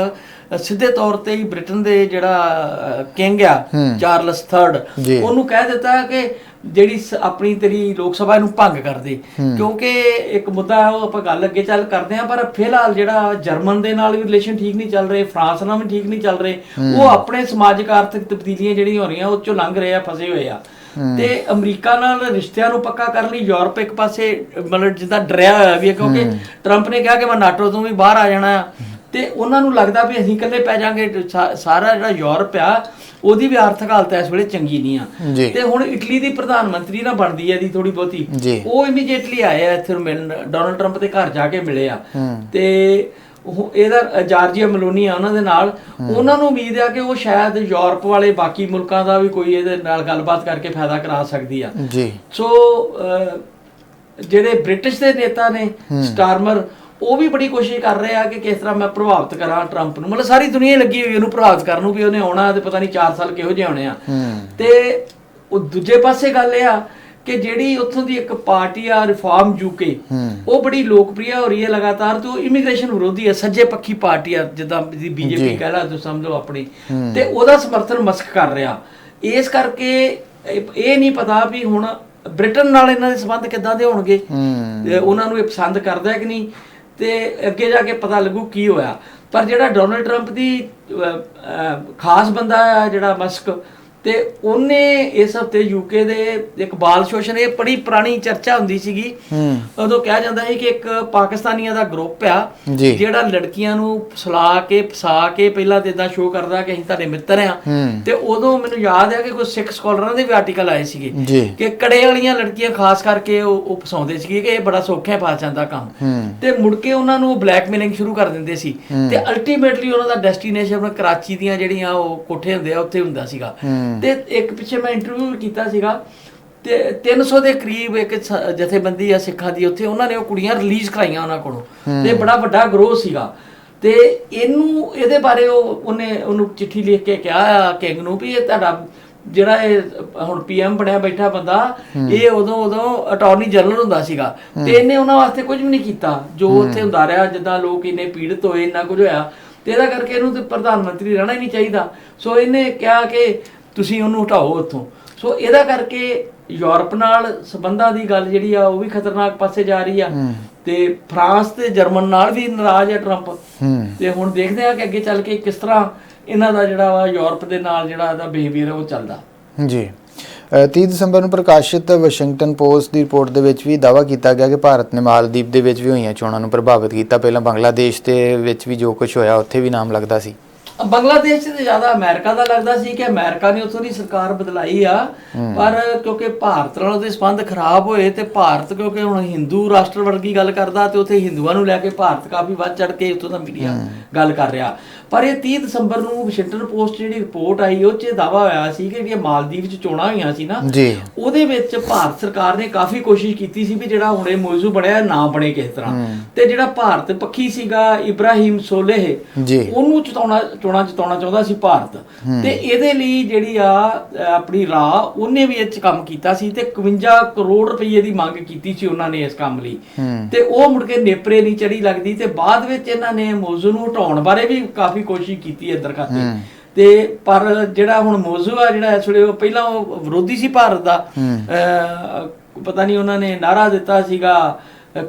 ਸਿੱਧੇ ਤੌਰ ਤੇ ਹੀ ਬ੍ਰਿਟਨ ਦੇ ਜਿਹੜਾ ਕਿੰਗ ਆ ਚਾਰਲਸ 3rd ਜੀ। ਉਹਨੂੰ ਕਹਿ ਦਿੱਤਾ ਕਿ ਜਿਹੜੀ ਆਪਣੀ ਤੇਰੀ ਲੋਕ ਸਭਾ ਨੂੰ ਭੰਗ ਕਰ ਦੇ। ਕਿਉਂਕਿ ਇੱਕ ਮੁੱਦਾ ਹੈ, ਉਹ ਆਪਾਂ ਗੱਲ ਅੱਗੇ ਚੱਲ ਕਰਦੇ ਹਾਂ ਪਰ ਫਿਲਹਾਲ ਜਿਹੜਾ ਜਰਮਨ ਦੇ ਨਾਲ ਵੀ ਰਿਲੇਸ਼ਨ ਠੀਕ ਨਹੀਂ ਚੱਲ ਰਹੇ ਫਰਾਂਸ ਨਾਲ ਵੀ ਠੀਕ ਨਹੀਂ ਚੱਲ ਰਹੇ ਉਹ ਆਪਣੇ ਸਮਾਜਿਕ ਆਰਥਿਕ ਤਬਦੀਲੀਆਂ ਜਿਹੜੀਆਂ ਹੋ ਰਹੀਆਂ ਉਹ ਚੋਂ ਲੰਘ ਰਹੇ ਆ ਫਸੇ ਹੋਏ ਆ। ਤੇ ਅਮਰੀਕਾ ਨਾਲ ਰਿਸ਼ਤਿਆਂ ਨੂੰ ਪੱਕਾ ਕਰਨ ਲਈ ਯੂਰਪ ਇੱਕ ਪਾਸੇ ਮਤਲਬ ਜਿੱਦਾਂ ਡਰਿਆ ਹੋਇਆ ਵੀ ਹੈ ਕਿਉਂਕਿ ਟਰੰਪ ਨੇ ਕਿਹਾ ਕਿ ਮੈਂ ਨਾਟੋ ਤੋਂ ਵੀ ਬਾਹਰ ਆ ਜਾਣਾ ਆ। ਤੇ ਉਹਨਾਂ ਨੂੰ ਲੱਗਦਾ ਵੀ ਅਸੀਂ ਇਕੱਲੇ ਪੈ ਜਾਾਂਗੇ ਸਾਰਾ ਜਿਹੜਾ ਯੂਰਪ ਆ ਉਹਦੀ ਵੀ ਆਰਥਿਕ ਹਾਲਤ ਇਸ ਵੇਲੇ ਚੰਗੀ ਨਹੀਂ ਆ। ਤੇ ਹੁਣ ਇਟਲੀ ਦੀ ਪ੍ਰਧਾਨ ਮੰਤਰੀ ਨਾ ਬਣਦੀ ਹੈ ਦੀ ਥੋੜੀ ਬਹੁਤੀ। ਉਹ ਇਮੀਡੀਏਟਲੀ ਆਏ ਆ ਇੱਥੇ ਮਿਲਣ ਡੋਨਲਡ ਟਰੰਪ ਦੇ ਘਰ ਜਾ ਕੇ ਮਿਲੇ ਆ। ਤੇ ਉਹ ਇਹਦਾ ਜਾਰਜੀਆ ਮਲੋਨੀ ਆ ਉਹਨਾਂ ਦੇ ਨਾਲ। ਉਹਨਾਂ ਨੂੰ ਉਮੀਦ ਆ ਕਿ ਉਹ ਸ਼ਾਇਦ ਯੂਰਪ ਵਾਲੇ ਬਾਕੀ ਮੁਲਕਾਂ ਦਾ ਵੀ ਕੋਈ ਇਹਦੇ ਨਾਲ ਗੱਲਬਾਤ ਕਰਕੇ ਫਾਇਦਾ ਕਰਾ ਸਕਦੀ ਆ। ਜੀ। ਸੋ ਜਿਹੜੇ ਬ੍ਰਿਟਿਸ਼ ਦੇ ਨੇਤਾ ਨੇ ਸਟਾਰਮਰ ਉਹ ਵੀ ਬੜੀ ਕੋਸ਼ਿਸ਼ ਕਰ ਰਹੇ ਆ ਕਿ ਕਿਸ ਤਰ੍ਹਾਂ ਮੈਂ ਪ੍ਰਭਾਵਿਤ ਕਰਾਂ ਟਰੰਪ ਨੂੰ। ਮਤਲਬ ਸਾਰੀ ਦੁਨੀਆ ਲੱਗੀ ਹੋਈ ਉਹਨੂੰ ਪ੍ਰਭਾਵਿਤ ਕਰਨ ਨੂੰ ਵੀ ਉਹਨੇ ਆਉਣਾ ਤੇ ਪਤਾ ਨਹੀਂ 4 ਸਾਲ ਕਿਹੋ ਜਿਹੇ ਆਉਣੇ ਆ। ਤੇ ਉਹ ਦੂਜੇ ਪਾਸੇ ਗੱਲ ਇਹ ਆ ਕਿ ਜਿਹੜੀ ਉੱਥੋਂ ਦੀ ਇੱਕ ਪਾਰਟੀ ਆ ਰਿਫਾਰਮ ਯੂਕੇ ਉਹ ਬੜੀ ਲੋਕਪ੍ਰਿय ਹੋ ਰਹੀ ਹੈ ਲਗਾਤਾਰ ਤੇ ਉਹ ਇਮੀਗ੍ਰੇਸ਼ਨ ਵਿਰੋਧੀ ਹੈ ਸੱਜੇ ਪੱਖੀ ਪਾਰਟੀ ਆ ਜਿੱਦਾਂ ਬੀਜੇਪੀ ਕਹਿ ਲਾ ਤੁਸੀਂ ਸਮਝੋ ਆਪਣੀ। ਤੇ ਉਹਦਾ ਸਮਰਥਨ ਮਸਕ ਕਰ ਰਿਹਾ। ਇਸ ਕਰਕੇ ਇਹ ਨਹੀਂ ਪਤਾ ਵੀ ਹੁਣ ਬ੍ਰਿਟਨ ਨਾਲ ਇਹਨਾਂ ਦੇ ਸੰਬੰਧ ਕਿੱਦਾਂ ਦੇ ਹੋਣਗੇ। ਉਹਨਾਂ ਨੂੰ ਇਹ ਪਸੰਦ ਕਰਦਾ ਹੈ ਕਿ ਨਹੀਂ? ਤੇ ਅੱਗੇ ਜਾ ਕੇ ਪਤਾ ਲੱਗੂ ਕੀ ਹੋਇਆ। ਪਰ ਜਿਹੜਾ ਡੋਨਲਡ ਟਰੰਪ ਦੀ ਖਾਸ ਬੰਦਾ ਆ ਜਿਹੜਾ ਮਸਕ ਤੇ ਉਹਨੇ ਇਸ ਹਫ਼ਤੇ ਯੂਕੇ ਦੇ ਇੱਕ ਬਾਲ ਸ਼ੋਸ਼ਣ ਇਹ ਬੜੀ ਪੁਰਾਣੀ ਚਰਚਾ ਹੁੰਦੀ ਸੀਗੀ। ਉਦੋਂ ਕਿਹਾ ਜਾਂਦਾ ਸੀ ਕਿ ਇੱਕ ਪਾਕਿਸਤਾਨੀਆਂ ਦਾ ਗਰੁੱਪ ਆ ਜਿਹੜਾ ਲੜਕੀਆਂ ਨੂੰ ਫਸਲਾ ਕੇ ਫਸਾ ਕੇ ਪਹਿਲਾਂ ਤੇ ਇਦਾਂ ਸ਼ੋਅ ਕਰਦਾ ਕਿ ਅਸੀਂ ਤੁਹਾਡੇ ਮਿੱਤਰ ਆ। ਤੇ ਉਦੋਂ ਮੈਨੂੰ ਯਾਦ ਹੈ ਕਿ ਕੋਈ ਸਿੱਖ ਸਕਾਲਰਾਂ ਦੇ ਵੀ ਆਰਟੀਕਲ ਆਏ ਸੀਗੇ ਕਿ ਕੜੇ ਵਾਲੀਆਂ ਲੜਕੀਆਂ ਖਾਸ ਕਰਕੇ ਉਹ ਫਸਾਉਂਦੇ ਸੀਗੇ ਕਿ ਇਹ ਬੜਾ ਸੌਖਾ ਹੈ ਫਸ ਜਾਂਦਾ ਕੰਮ। ਤੇ ਮੁੜ ਕੇ ਉਹਨਾਂ ਨੂੰ ਬਲੈਕਮੇਲਿੰਗ ਸ਼ੁਰੂ ਕਰ ਦਿੰਦੇ ਸੀ। ਤੇ ਅਲਟੀਮੇਟਲੀ ਉਹਨਾਂ ਦਾ ਡੈਸਟੀਨੇਸ਼ਨ ਕਰਾਚੀ ਦੀਆਂ ਜਿਹੜੀਆਂ ਉਹ ਕੋਠੇ ਹੁੰਦੇ ਆ ਉੱਥੇ ਹੁੰਦਾ ਸੀਗਾ। ਤੇ ਇੱਕ ਪਿੱਛੇ ਮੈਂ ਇੰਟਰਵਿਊ ਕੀਤਾ ਸੀਗਾ ਤੇ 300 ਦੇ ਕਰੀਬ ਇੱਕ ਜਥੇਬੰਦੀ ਆ ਸਿੱਖਾਂ ਦੀ ਉੱਥੇ ਉਹਨਾਂ ਨੇ ਉਹ ਕੁੜੀਆਂ ਰਿਲੀਜ਼ ਕਰਾਈਆਂ ਉਹਨਾਂ ਕੋਲੋਂ। ਤੇ ਬੜਾ ਵੱਡਾ ਗਰੋਹ ਸੀਗਾ। ਤੇ ਇਹਨੂੰ ਇਹਦੇ ਬਾਰੇ ਉਹ ਉਹਨੇ ਉਹਨੂੰ ਚਿੱਠੀ ਲਿਖ ਕੇ ਕਿਹਾ ਕਿੰਗ ਨੂੰ ਵੀ ਇਹ ਤੁਹਾਡਾ ਜਿਹੜਾ ਇਹ ਹੁਣ ਪੀਐਮ ਬਣਿਆ ਬੈਠਾ ਬੰਦਾ ਇਹ ਉਦੋਂ ਉਦੋਂ ਅਟਾਰਨੀ ਜਨਰਲ ਹੁੰਦਾ ਸੀਗਾ। ਤੇ ਇਹਨੇ ਉਹਨਾਂ ਵਾਸਤੇ ਕੁਝ ਵੀ ਨਹੀਂ ਕੀਤਾ। ਜੋ ਉੱਥੇ ਹੁੰਦਾ ਰਿਹਾ ਜਿੱਦਾਂ ਲੋਕ ਇੰਨੇ ਪੀੜਤ ਹੋਏ ਇੰਨਾ ਕੁਝ ਹੋਇਆ। ਤੇ ਇਹਦਾ ਕਰਕੇ ਇਹਨੂੰ ਤੇ ਪ੍ਰਧਾਨ ਮੰਤਰੀ ਰਹਿਣਾ ਹੀ ਨਹੀਂ ਚਾਹੀਦਾ। ਸੋ ਇਹਨੇ ਕਿਹਾ ਕਿ ਤੁਸੀਂ ਉਹਨੂੰ ਹਟਾਓ ਉੱਥੋਂ। ਸੋ ਇਹਦਾ ਕਰਕੇ ਯੂਰਪ ਨਾਲ ਸੰਬੰਧਾਂ ਦੀ ਗੱਲ ਜਿਹੜੀ ਆ ਉਹ ਵੀ ਖਤਰਨਾਕ ਪਾਸੇ ਜਾ ਰਹੀ ਆ। ਤੇ ਫਰਾਂਸ ਤੇ ਜਰਮਨ ਨਾਲ ਵੀ ਨਾਰਾਜ਼ ਹੈ ਟਰੰਪ। ਤੇ ਹੁਣ ਦੇਖਦੇ ਆ ਕਿ ਅੱਗੇ ਚੱਲ ਕੇ ਕਿਸ ਤਰ੍ਹਾਂ ਇਹਨਾਂ ਦਾ ਜਿਹੜਾ ਵਾ ਯੂਰਪ ਦੇ ਨਾਲ ਜਿਹੜਾ ਇਹਦਾ ਬਿਹੇਵੀਅਰ ਉਹ ਚੱਲਦਾ। ਜੀ। ਅ, 30 ਦਸੰਬਰ ਨੂੰ ਪ੍ਰਕਾਸ਼ਿਤ ਵਾਸ਼ਿੰਗਟਨ ਪੋਸਟ ਦੀ ਰਿਪੋਰਟ ਦੇ ਵਿੱਚ ਵੀ ਦਾਅਵਾ ਕੀਤਾ ਗਿਆ ਕਿ ਭਾਰਤ ਨੇ ਮਾਲਦੀਵ ਦੇ ਵਿੱਚ ਵੀ ਹੋਈਆਂ ਚੋਣਾਂ ਨੂੰ ਪ੍ਰਭਾਵਿਤ ਕੀਤਾ। ਪਹਿਲਾਂ ਬੰਗਲਾਦੇਸ਼ ਦੇ ਵਿੱਚ ਵੀ ਜੋ ਕੁਝ ਹੋਇਆ ਉੱਥੇ ਵੀ ਨਾਮ ਲੱਗਦਾ ਸੀ। ਬੰਗਲਾਦੇਸ਼ 'ਚ ਤੇ ਜ਼ਿਆਦਾ ਅਮਰੀਕਾ ਦਾ ਲੱਗਦਾ ਸੀ ਕਿ ਅਮਰੀਕਾ ਨੇ ਉੱਥੋਂ ਦੀ ਸਰਕਾਰ ਬਦਲਾਈ ਆ ਪਰ ਕਿਉਂਕਿ ਭਾਰਤ ਨਾਲ ਉਹਦੇ ਸੰਬੰਧ ਖਰਾਬ ਹੋਏ ਤੇ ਭਾਰਤ ਕਿਉਂਕਿ ਹੁਣ ਹਿੰਦੂ ਰਾਸ਼ਟਰ ਵਰਗੀ ਗੱਲ ਕਰਦਾ ਤੇ ਉੱਥੇ ਹਿੰਦੂਆਂ ਨੂੰ ਲੈ ਕੇ ਭਾਰਤ ਕਾਫੀ ਵੱਧ ਚੜ ਕੇ ਉੱਥੋਂ ਦਾ ਮੀਡੀਆ ਗੱਲ ਕਰ ਰਿਹਾ। ਪਰ ਇਹ 30 ਦਸੰਬਰ ਨੂੰ ਵਾਸ਼ਿੰਗਟਨ ਪੋਸਟ ਜਿਹੜੀ ਰਿਪੋਰਟ ਆਈ ਉਹ 'ਚ ਦਾਵਾ ਹੋਇਆ ਸੀ ਕਿ ਜਿਹੜੀਆਂ ਮਾਲਦੀਵ 'ਚ ਚੋਣਾਂ ਹੋਈਆਂ ਸੀ ਨਾ ਜੀ। ਉਹਦੇ ਵਿੱਚ ਭਾਰਤ ਸਰਕਾਰ ਨੇ ਕਾਫੀ ਕੋਸ਼ਿਸ਼ ਕੀਤੀ ਸੀ ਵੀ ਜਿਹੜਾ ਹੁਣੇ ਮੌਜੂ ਬਣਿਆ ਨਾ ਬਣੇ ਕਿਸੇ ਤਰ੍ਹਾਂ। ਤੇ ਜਿਹੜਾ ਭਾਰਤ ਪੱਖੀ ਸੀਗਾ ਇਬਰਾਹਿਮ ਸੋਲੇਹ ਉਹਨੂੰ ਚਤਾਉਣਾ ਚੋਣਾਂ ਚਤਾਉਣਾ ਚਾਹੁੰਦਾ ਸੀ ਭਾਰਤ। ਤੇ ਇਹਦੇ ਲਈ ਜਿਹੜੀ ਆ ਆਪਣੀ ਰਾਹ ਉਹਨੇ ਵੀ ਇਹ ਚ ਕੰਮ ਕੀਤਾ ਸੀ ਤੇ 51 ਕਰੋੜ ਰੁਪਏ ਦੀ ਮੰਗ ਕੀਤੀ ਸੀ ਉਹਨਾਂ ਨੇ ਇਸ ਕੰਮ ਲਈ। ਤੇ ਉਹ ਮੁੜ ਕੇ ਨੇਪਰੇ ਨਹੀਂ ਚੜੀ ਲੱਗਦੀ ਤੇ ਬਾਅਦ ਵਿੱਚ ਇਹਨਾਂ ਨੇ ਮੌਜੂ ਨੂੰ ਹਟਾਉਣ ਬਾਰੇ ਵੀ ਕਾਫੀ ਕੋਸ਼ਿਸ਼ ਕੀਤੀ ਇੱਧਰ ਖਾਤੇ। ਤੇ ਪਰ ਜਿਹੜਾ ਹੁਣ ਮੌਜੂ ਆ ਜਿਹੜਾ ਇਸ ਵੇਲੇ ਉਹ ਪਹਿਲਾਂ ਉਹ ਵਿਰੋਧੀ ਸੀ ਭਾਰਤ ਦਾ ਪਤਾ ਨਹੀਂ ਉਹਨਾਂ ਨੇ ਨਾਰਾ ਦਿੱਤਾ ਸੀਗਾ